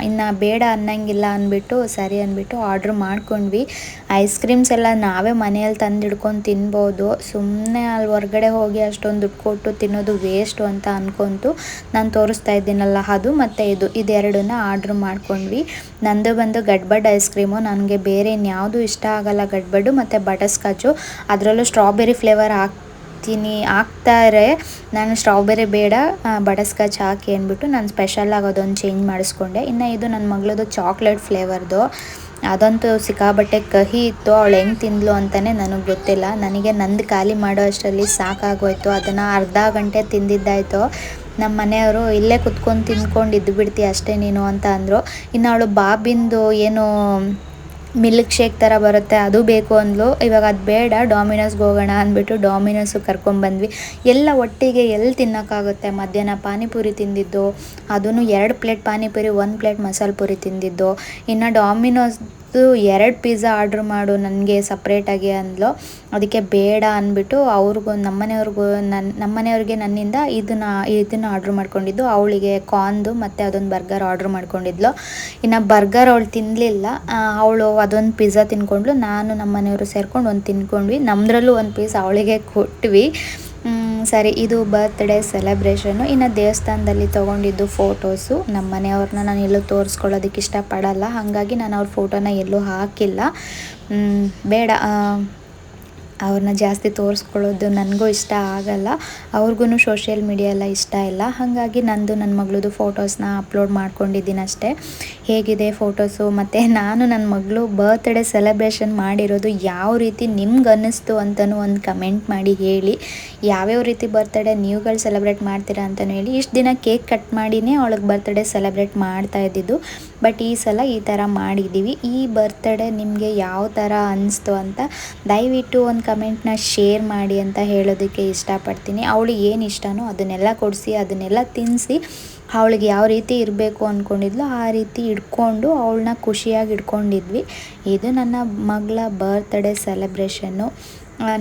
ಇನ್ನು ಬೇಡ ಅನ್ನಂಗಿಲ್ಲ ಅಂದ್ಬಿಟ್ಟು ಸರಿ ಅಂದ್ಬಿಟ್ಟು ಆರ್ಡ್ರ್ ಮಾಡ್ಕೊಂಡ್ವಿ. ಐಸ್ ಕ್ರೀಮ್ಸ್ ಎಲ್ಲ ನಾವೇ ಮನೆಯಲ್ಲಿ ತಂದು ಹಿಡ್ಕೊಂಡು ತಿನ್ಬೋದು. ಸುಮ್ಮನೆ ಅಲ್ಲಿ ಹೊರಗಡೆ ಹೋಗಿ ಅಷ್ಟೊಂದು ದುಡ್ಡು ಕೊಟ್ಟು ತಿನ್ನೋದು ವೇಸ್ಟು ಅಂತ ಅಂದ್ಕೊಂತು ನಾನು ತೋರಿಸ್ತಾ ಇದ್ದೀನಲ್ಲ ಅದು ಮತ್ತು ಇದು. ಇದೆರಡನ್ನ ಆರ್ಡ್ರ್ ಮಾಡ್ಕೊಂಡ್ವಿ. ನಂದು ಬಂದು ಗಡ್ಬಡ್ ಐಸ್ ಕ್ರೀಮು ನನಗೆ ಬೇರೆ ಇನ್ಯಾವುದು ಇಷ್ಟ ಆಗಲ್ಲ ಗಡ್ಬಡ್ಡು ಮತ್ತು ಬಟರ್ ಸ್ಕಾಚು ಅದರಲ್ಲೂ ಸ್ಟ್ರಾಬೆರಿ ಫ್ಲೇವರ್ ಹಾಕ್ತೀನಿ, ಹಾಕ್ತಾರೆ. ನಾನು ಸ್ಟ್ರಾಬೆರಿ ಬೇಡ ಬಟರ್ಸ್ಕಾಚ್ ಹಾಕಿ ಅಂದ್ಬಿಟ್ಟು ನಾನು ಸ್ಪೆಷಲಾಗಿ ಅದೊಂದು ಚೇಂಜ್ ಮಾಡಿಸ್ಕೊಂಡೆ. ಇನ್ನು ಇದು ನನ್ನ ಮಗಳದು ಚಾಕ್ಲೇಟ್ ಫ್ಲೇವರ್ದು. ಅದಂತೂ ಸಿಕ್ಕಾಬಟ್ಟೆ ಕಹಿ ಇತ್ತು, ಅವಳು ಹೆಂಗೆ ತಿಂದ್ಲು ಅಂತಲೇ ನನಗೆ ಗೊತ್ತಿಲ್ಲ. ನನಗೆ ನಂದು ಖಾಲಿ ಮಾಡೋ ಅಷ್ಟರಲ್ಲಿ ಸಾಕಾಗೋಯ್ತು. ಅದನ್ನು ಅರ್ಧ ಗಂಟೆ ತಿಂದಿದ್ದಾಯಿತು. ನಮ್ಮ ಮನೆಯವರು ಇಲ್ಲೇ ಕುತ್ಕೊಂಡು ತಿಂದ್ಕೊಂಡು ಇದ್ದು ಬಿಡ್ತಿ ಅಷ್ಟೇ ನೀನು ಅಂತ ಅಂದರು. ಇನ್ನು ಅವಳು ಬಾಬಿಂದು ಏನು ಮಿಲ್ಕ್ ಶೇಕ್ ಥರ ಬರುತ್ತೆ, ಅದು ಬೇಕು ಅಂದ್ಲು. ಇವಾಗ ಅದು ಬೇಡ ಡಾಮಿನೋಸ್ಗೆ ಹೋಗೋಣ ಅಂದ್ಬಿಟ್ಟು ಡಾಮಿನೋಸು ಕರ್ಕೊಂಬಂದ್ವಿ ಎಲ್ಲ ಒಟ್ಟಿಗೆ ಎಲ್ಲಿ ತಿನ್ನೋಕ್ಕಾಗುತ್ತೆ? ಮಧ್ಯಾಹ್ನ ಪಾನಿಪುರಿ ತಿಂದಿದ್ದು ಅದೂ ಎರಡು ಪ್ಲೇಟ್ ಪಾನಿಪುರಿ, ಒಂದು ಪ್ಲೇಟ್ ಮಸಾಲೆ ಪುರಿ ತಿಂದಿದ್ದು. ಇನ್ನು ಡಾಮಿನೋಸ್ದು ಎರಡು ಪಿಜ್ಜಾ ಆರ್ಡ್ರ್ ಮಾಡು, ನನಗೆ ಸಪ್ರೇಟಾಗಿ ಅಂದ್ಲು. ಅದಕ್ಕೆ ಬೇಡ ಅಂದ್ಬಿಟ್ಟು ಅವ್ರಿಗೂ ನಮ್ಮನೆಯವ್ರಿಗೂ ನನ್ನ ನಮ್ಮನೆಯವ್ರಿಗೆ ನನ್ನಿಂದ ಇದನ್ನು ಇದನ್ನು ಆರ್ಡ್ರ್ ಮಾಡ್ಕೊಂಡಿದ್ದು. ಅವಳಿಗೆ ಕಾರ್ನ್ದು ಮತ್ತು ಅದೊಂದು ಬರ್ಗರ್ ಆರ್ಡ್ರ್ ಮಾಡ್ಕೊಂಡಿದ್ಲು. ಇನ್ನು ಬರ್ಗರ್ ಅವಳು ತಿನ್ನಲಿಲ್ಲ ಅವಳು ಅದೊಂದು ಪಿಜ್ಜಾ ತಿನ್ಕೊಂಡ್ಲು ನಾನು ನಮ್ಮ ಮನೆಯವರು ಸೇರ್ಕೊಂಡು ಒಂದು ತಿನ್ಕೊಂಡ್ವಿ. ನಮ್ಮದ್ರಲ್ಲೂ ಒಂದು ಪೀಸ್ ಅವಳಿಗೆ ಕೊಟ್ವಿ. ಸರಿ ಇದು ಬರ್ತ್ಡೇ ಸೆಲೆಬ್ರೇಷನ್ನು ಇನ್ನು ದೇವಸ್ಥಾನದಲ್ಲಿ ತಗೊಂಡಿದ್ದು ಫೋಟೋಸು ನಮ್ಮ ಮನೆಯವ್ರನ್ನ ನಾನು ಎಲ್ಲೂ ತೋರಿಸ್ಕೊಳ್ಳೋದಕ್ಕೆ ಇಷ್ಟಪಡಲ್ಲ. ಹಾಗಾಗಿ ನಾನು ಅವ್ರ ಫೋಟೋನ ಎಲ್ಲೂ ಹಾಕಿಲ್ಲ. ಬೇಡ. ಅವ್ರನ್ನ ಜಾಸ್ತಿ ತೋರಿಸ್ಕೊಳ್ಳೋದು ನನಗೂ ಇಷ್ಟ ಆಗಲ್ಲ. ಅವ್ರಿಗೂ ಸೋಷಿಯಲ್ ಮೀಡಿಯಾ ಎಲ್ಲ ಇಷ್ಟ ಇಲ್ಲ. ಹಾಗಾಗಿ ನಂದು ನನ್ನ ಮಗಳದು ಫೋಟೋಸ್ನ ಅಪ್ಲೋಡ್ ಮಾಡ್ಕೊಂಡಿದ್ದೀನಿ ಅಷ್ಟೇ. ಹೇಗಿದೆ ಫೋಟೋಸು? ಮತ್ತು ನಾನು ನನ್ನ ಮಗಳು ಬರ್ತ್ಡೇ ಸೆಲೆಬ್ರೇಷನ್ ಮಾಡಿರೋದು ಯಾವ ರೀತಿ ನಿಮ್ಗೆ ಅನ್ನಿಸ್ತು ಅಂತಲೂ ಒಂದು ಕಮೆಂಟ್ ಮಾಡಿ ಹೇಳಿ. ಯಾವ್ಯಾವ ರೀತಿ ಬರ್ತ್ಡೇ ನೀವುಗಳು ಸೆಲೆಬ್ರೇಟ್ ಮಾಡ್ತೀರಾ ಅಂತಲೂ ಹೇಳಿ. ಇಷ್ಟು ದಿನ ಕೇಕ್ ಕಟ್ ಮಾಡಿನೇ ಅವಳಿಗೆ ಬರ್ತ್ಡೇ ಸೆಲೆಬ್ರೇಟ್ ಮಾಡ್ತಾ ಇದ್ದಿದ್ದು. ಬಟ್ ಈ ಸಲ ಈ ಥರ ಮಾಡಿದ್ದೀವಿ ಈ ಬರ್ತ್ಡೇ ನಿಮಗೆ ಯಾವ ಥರ ಅನ್ನಿಸ್ತು ಅಂತ ದಯವಿಟ್ಟು ಒಂದು ಕಮೆಂಟ್ನ ಶೇರ್ ಮಾಡಿ ಅಂತ ಹೇಳೋದಕ್ಕೆ ಇಷ್ಟಪಡ್ತೀನಿ. ಅವಳಿಗೆ ಏನು ಇಷ್ಟನೋ ಅದನ್ನೆಲ್ಲ ಕೊಡಿಸಿ, ಅದನ್ನೆಲ್ಲ ತಿನ್ನಿಸಿ ಅವಳಿಗೆ ಯಾವ ರೀತಿ ಇರಬೇಕು ಅಂದ್ಕೊಂಡಿದ್ಲು ಆ ರೀತಿ ಇಟ್ಕೊಂಡು ಅವಳನ್ನ ಖುಷಿಯಾಗಿ ಇಟ್ಕೊಂಡಿದ್ವಿ ಇದು ನನ್ನ ಮಗಳ ಬರ್ತ್ಡೇ ಸೆಲೆಬ್ರೇಷನ್ನು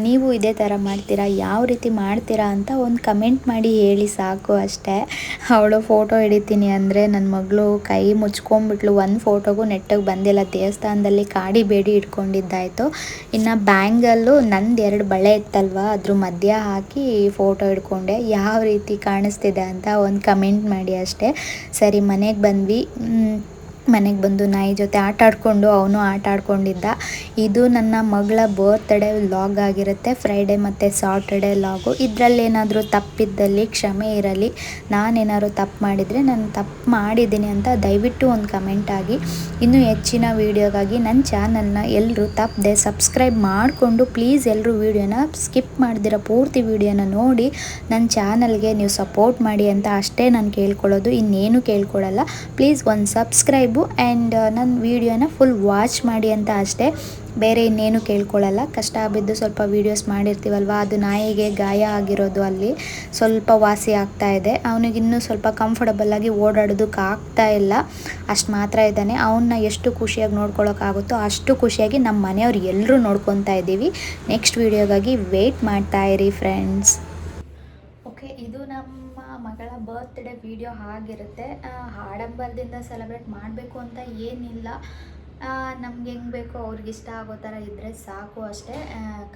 ನೀವು ಇದೇ ಥರ ಮಾಡ್ತೀರಾ, ಯಾವ ರೀತಿ ಮಾಡ್ತೀರಾ ಅಂತ ಒಂದು ಕಮೆಂಟ್ ಮಾಡಿ ಹೇಳಿ ಸಾಕು ಅಷ್ಟೇ. ಅವಳು ಫೋಟೋ ಹಿಡಿತೀನಿ ಅಂದರೆ ನನ್ನ ಮಗಳು ಕೈ ಮುಚ್ಕೊಂಡ್ಬಿಟ್ಲು, ಒಂದು ಫೋಟೋಗೂ ನೆಟ್ಟಗೆ ಬಂದಿಲ್ಲ. ದೇವಸ್ಥಾನದಲ್ಲಿ ಕಾಡಿ ಬೇಡಿ ಇಟ್ಕೊಂಡಿದ್ದಾಯಿತು. ಇನ್ನು ಬ್ಯಾಂಗಲ್ಲು ನಂದು ಎರಡು ಬಳೆ ಇತ್ತಲ್ವ, ಅದ್ರ ಮಧ್ಯ ಹಾಕಿ ಫೋಟೋ ಹಿಡ್ಕೊಂಡೆ. ಯಾವ ರೀತಿ ಕಾಣಿಸ್ತಿದೆ ಅಂತ ಒಂದು ಕಮೆಂಟ್ ಮಾಡಿ ಅಷ್ಟೇ. ಸರಿ, ಮನೆಗೆ ಬಂದ್ವಿ. ಮನೆಗೆ ಬಂದು ನಾಯಿ ಜೊತೆ ಆಟ ಆಡಿಕೊಂಡು ಅವನು ಆಟ ಆಡ್ಕೊಂಡಿದ್ದ. ಇದು ನನ್ನ ಮಗಳ ಬರ್ತ್ಡೇ ವ್ಲಾಗ್ ಆಗಿರುತ್ತೆ. ಫ್ರೈಡೇ ಮತ್ತು ಸಾಟರ್ಡೆ ವ್ಲಾಗು ಇದರಲ್ಲಿ ಏನಾದರೂ ತಪ್ಪಿದ್ದಲ್ಲಿ, ಕ್ಷಮೆ ಇರಲಿ, ನಾನೇನಾದ್ರು ತಪ್ಪು ಮಾಡಿದರೆ ನಾನು ತಪ್ಪು ಮಾಡಿದ್ದೀನಿ ಅಂತ ದಯವಿಟ್ಟು ಒಂದು ಕಮೆಂಟ್ ಆಗಿ. ಇನ್ನೂ ಹೆಚ್ಚಿನ ವೀಡಿಯೋಗಾಗಿ ನನ್ನ ಚಾನಲ್ನ ಎಲ್ಲರೂ ತಪ್ಪದೆ ಸಬ್ಸ್ಕ್ರೈಬ್ ಮಾಡಿಕೊಂಡು ಪ್ಲೀಸ್ ಎಲ್ಲರೂ ವೀಡಿಯೋನ ಸ್ಕಿಪ್ ಮಾಡ್ದಿರೋ ಪೂರ್ತಿ ವೀಡಿಯೋನ ನೋಡಿ. ನನ್ನ ಚಾನಲ್ಗೆ ನೀವು ಸಪೋರ್ಟ್ ಮಾಡಿ ಅಂತ ಅಷ್ಟೇ ನಾನು ಕೇಳ್ಕೊಳ್ಳೋದು. ಇನ್ನೇನು ಕೇಳ್ಕೊಳ್ಳಲ್ಲ ಪ್ಲೀಸ್ ಒಂದು ಸಬ್ಸ್ಕ್ರೈಬು ಆ್ಯಂಡ್ ನನ್ನ ವೀಡಿಯೋನ ಫುಲ್ ವಾಚ್ ಮಾಡಿ ಅಂತ ಅಷ್ಟೇ. ಬೇರೆ ಇನ್ನೇನು ಕೇಳ್ಕೊಳ್ಳಲ್ಲ ಕಷ್ಟ ಬಿದ್ದು ಸ್ವಲ್ಪ ವೀಡಿಯೋಸ್ ಮಾಡಿರ್ತೀವಲ್ವ? ಅದು ನಾಯಿಗೆ ಗಾಯ ಆಗಿರೋದು ಅಲ್ಲಿ. ಸ್ವಲ್ಪ ವಾಸಿ ಆಗ್ತಾ ಇದೆ. ಅವನಿಗಿನ್ನೂ ಸ್ವಲ್ಪ ಕಂಫರ್ಟಬಲ್ಲಾಗಿ ಓಡಾಡೋದಕ್ಕೆ ಆಗ್ತಾ ಇಲ್ಲ. ಅಷ್ಟು ಮಾತ್ರ ಇದ್ದಾನೆ. ಅವನ್ನ ಎಷ್ಟು ಖುಷಿಯಾಗಿ ನೋಡ್ಕೊಳ್ಳೋಕ್ಕಾಗುತ್ತೋ ಅಷ್ಟು ಖುಷಿಯಾಗಿ ನಮ್ಮ ಮನೆಯವ್ರು ಎಲ್ಲರೂ ನೋಡ್ಕೊತಾ ಇದ್ದೀವಿ. ನೆಕ್ಸ್ಟ್ ವೀಡಿಯೋಗಾಗಿ ವೆಯ್ಟ್ ಇರಿ ಫ್ರೆಂಡ್ಸ್ ಓಕೆ ಇದು ನಮ್ಮ ಮಗಳ ಬರ್ತ್ಡೇ ವಿಡಿಯೋ ಆಗಿರುತ್ತೆ. ಆಡಂಬರದಿಂದ ಸೆಲೆಬ್ರೇಟ್ ಮಾಡಬೇಕು ಅಂತ ಏನಿಲ್ಲ. ನಮ್ಗೆ ಹೆಂಗೆ ಬೇಕೋ ಇಷ್ಟ ಆಗೋ ಥರ ಇದ್ದರೆ ಸಾಕು ಅಷ್ಟೇ.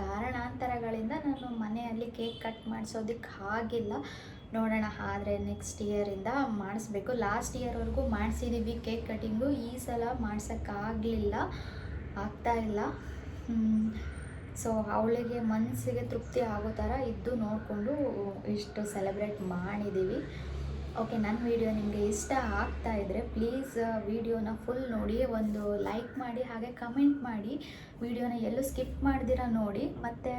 ಕಾರಣಾಂತರಗಳಿಂದ ನಾನು ಮನೆಯಲ್ಲಿ ಕೇಕ್ ಕಟ್ ಮಾಡಿಸೋದಕ್ಕೆ ಆಗಿಲ್ಲ. ನೋಡೋಣ ಆದರೆ ನೆಕ್ಸ್ಟ್ ಇಯರಿಂದ ಮಾಡಿಸ್ಬೇಕು. ಲಾಸ್ಟ್ ಇಯರ್ವರೆಗೂ ಮಾಡಿಸಿದ್ದೀವಿ ಕೇಕ್ ಕಟ್ಟಿಂಗು ಈ ಸಲ ಮಾಡ್ಸೋಕ್ಕಾಗಲಿಲ್ಲ ಆಗ್ತಾಯಿಲ್ಲ ಸೊ ಅವಳಿಗೆ ಮನಸ್ಸಿಗೆ ತೃಪ್ತಿ ಆಗೋ ಥರ ಇದ್ದು ನೋಡಿಕೊಂಡು ಇಷ್ಟು ಸೆಲೆಬ್ರೇಟ್ ಮಾಡಿದ್ದೀವಿ. ಓಕೆ ನನ್ನ ವಿಡಿಯೋ ನಿಮಗೆ ಇಷ್ಟ ಆಗ್ತಾ ಇದ್ದರೆ ಪ್ಲೀಸ್ ವಿಡಿಯೋನ ಫುಲ್ ನೋಡಿ, ಒಂದು ಲೈಕ್ ಮಾಡಿ, ಹಾಗೆ ಕಮೆಂಟ್ ಮಾಡಿ ವಿಡಿಯೋನ ಎಲ್ಲೂ ಸ್ಕಿಪ್ ಮಾಡ್ದಿರ ನೋಡಿ. ಮತ್ತು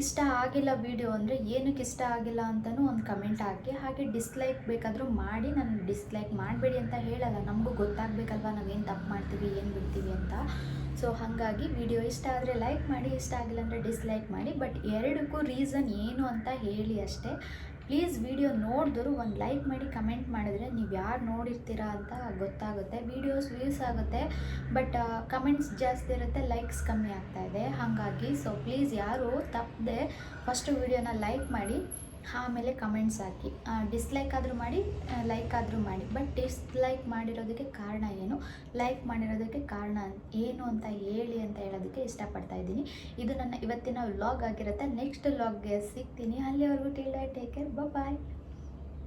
ಇಷ್ಟ ಆಗಿಲ್ಲ ವಿಡಿಯೋ ಅಂದರೆ ಏನಕ್ಕೆ ಇಷ್ಟ ಆಗಿಲ್ಲ ಅಂತಲೂ ಒಂದು ಕಮೆಂಟ್ ಹಾಕಿ, ಹಾಗೆ ಡಿಸ್ಲೈಕ್ ಬೇಕಾದರೂ ಮಾಡಿ, ನಾನು ಡಿಸ್ಲೈಕ್ ಮಾಡಬೇಡಿ ಅಂತ ಹೇಳಲ್ಲ, ನಮಗೂ ಗೊತ್ತಾಗಬೇಕಲ್ವ ನಾವೇನು ತಪ್ಪು ಮಾಡ್ತೀವಿ, ಏನು ಬಿಡ್ತೀವಿ ಅಂತ. ಸೊ ಹಾಗಾಗಿ ವಿಡಿಯೋ ಇಷ್ಟ ಆದರೆ ಲೈಕ್ ಮಾಡಿ, ಇಷ್ಟ ಆಗಿಲ್ಲ ಅಂದರೆ ಡಿಸ್ಲೈಕ್ ಮಾಡಿ ಬಟ್ ಎರಡಕ್ಕೂ ರೀಸನ್ ಏನು ಅಂತ ಹೇಳಿ ಅಷ್ಟೇ. ಪ್ಲೀಸ್ ವಿಡಿಯೋ ನೋಡಿದ್ರು ಒಂದು ಲೈಕ್ ಮಾಡಿ, ಕಮೆಂಟ್ ಮಾಡಿದ್ರೆ ನೀವು ಯಾರು ನೋಡಿರ್ತೀರಾ ಅಂತ ಗೊತ್ತಾಗುತ್ತೆ. ವೀಡಿಯೋಸ್ ವ್ಯೂಸ್ ಆಗುತ್ತೆ, ಬಟ್ ಕಮೆಂಟ್ಸ್ ಜಾಸ್ತಿ ಇರುತ್ತೆ, ಲೈಕ್ಸ್ ಕಮ್ಮಿ ಆಗ್ತಾಯಿದೆ ಹಾಗಾಗಿ ಸೊ ಪ್ಲೀಸ್ ಯಾರು ತಪ್ಪದೆ ಫಸ್ಟು ವಿಡಿಯೋನ ಲೈಕ್ ಮಾಡಿ ಆಮೇಲೆ ಕಮೆಂಟ್ಸ್ ಹಾಕಿ. ಡಿಸ್ಲೈಕ್ ಆದರೂ ಮಾಡಿ ಲೈಕ್ ಆದರೂ ಮಾಡಿ. ಬಟ್ ಡಿಸ್ಲೈಕ್ ಮಾಡಿರೋದಕ್ಕೆ ಕಾರಣ ಏನು? ಲೈಕ್ ಮಾಡಿರೋದಕ್ಕೆ ಕಾರಣ ಏನು ಅಂತ ಹೇಳಿ ಅಂತ ಹೇಳೋದಕ್ಕೆ ಇಷ್ಟಪಡ್ತಾ ಇದ್ದೀನಿ. ಇದು ನನ್ನ ಇವತ್ತಿನ ವ್ಲಾಗ್ ಆಗಿರುತ್ತೆ. ನೆಕ್ಸ್ಟ್ ವ್ಲಾಗ್ಗೆ ಸಿಗ್ತೀನಿ. ಅಲ್ಲಿವರೆಗೂ ಟೇಕ್ ಕೇರ್ ಬಾಯ್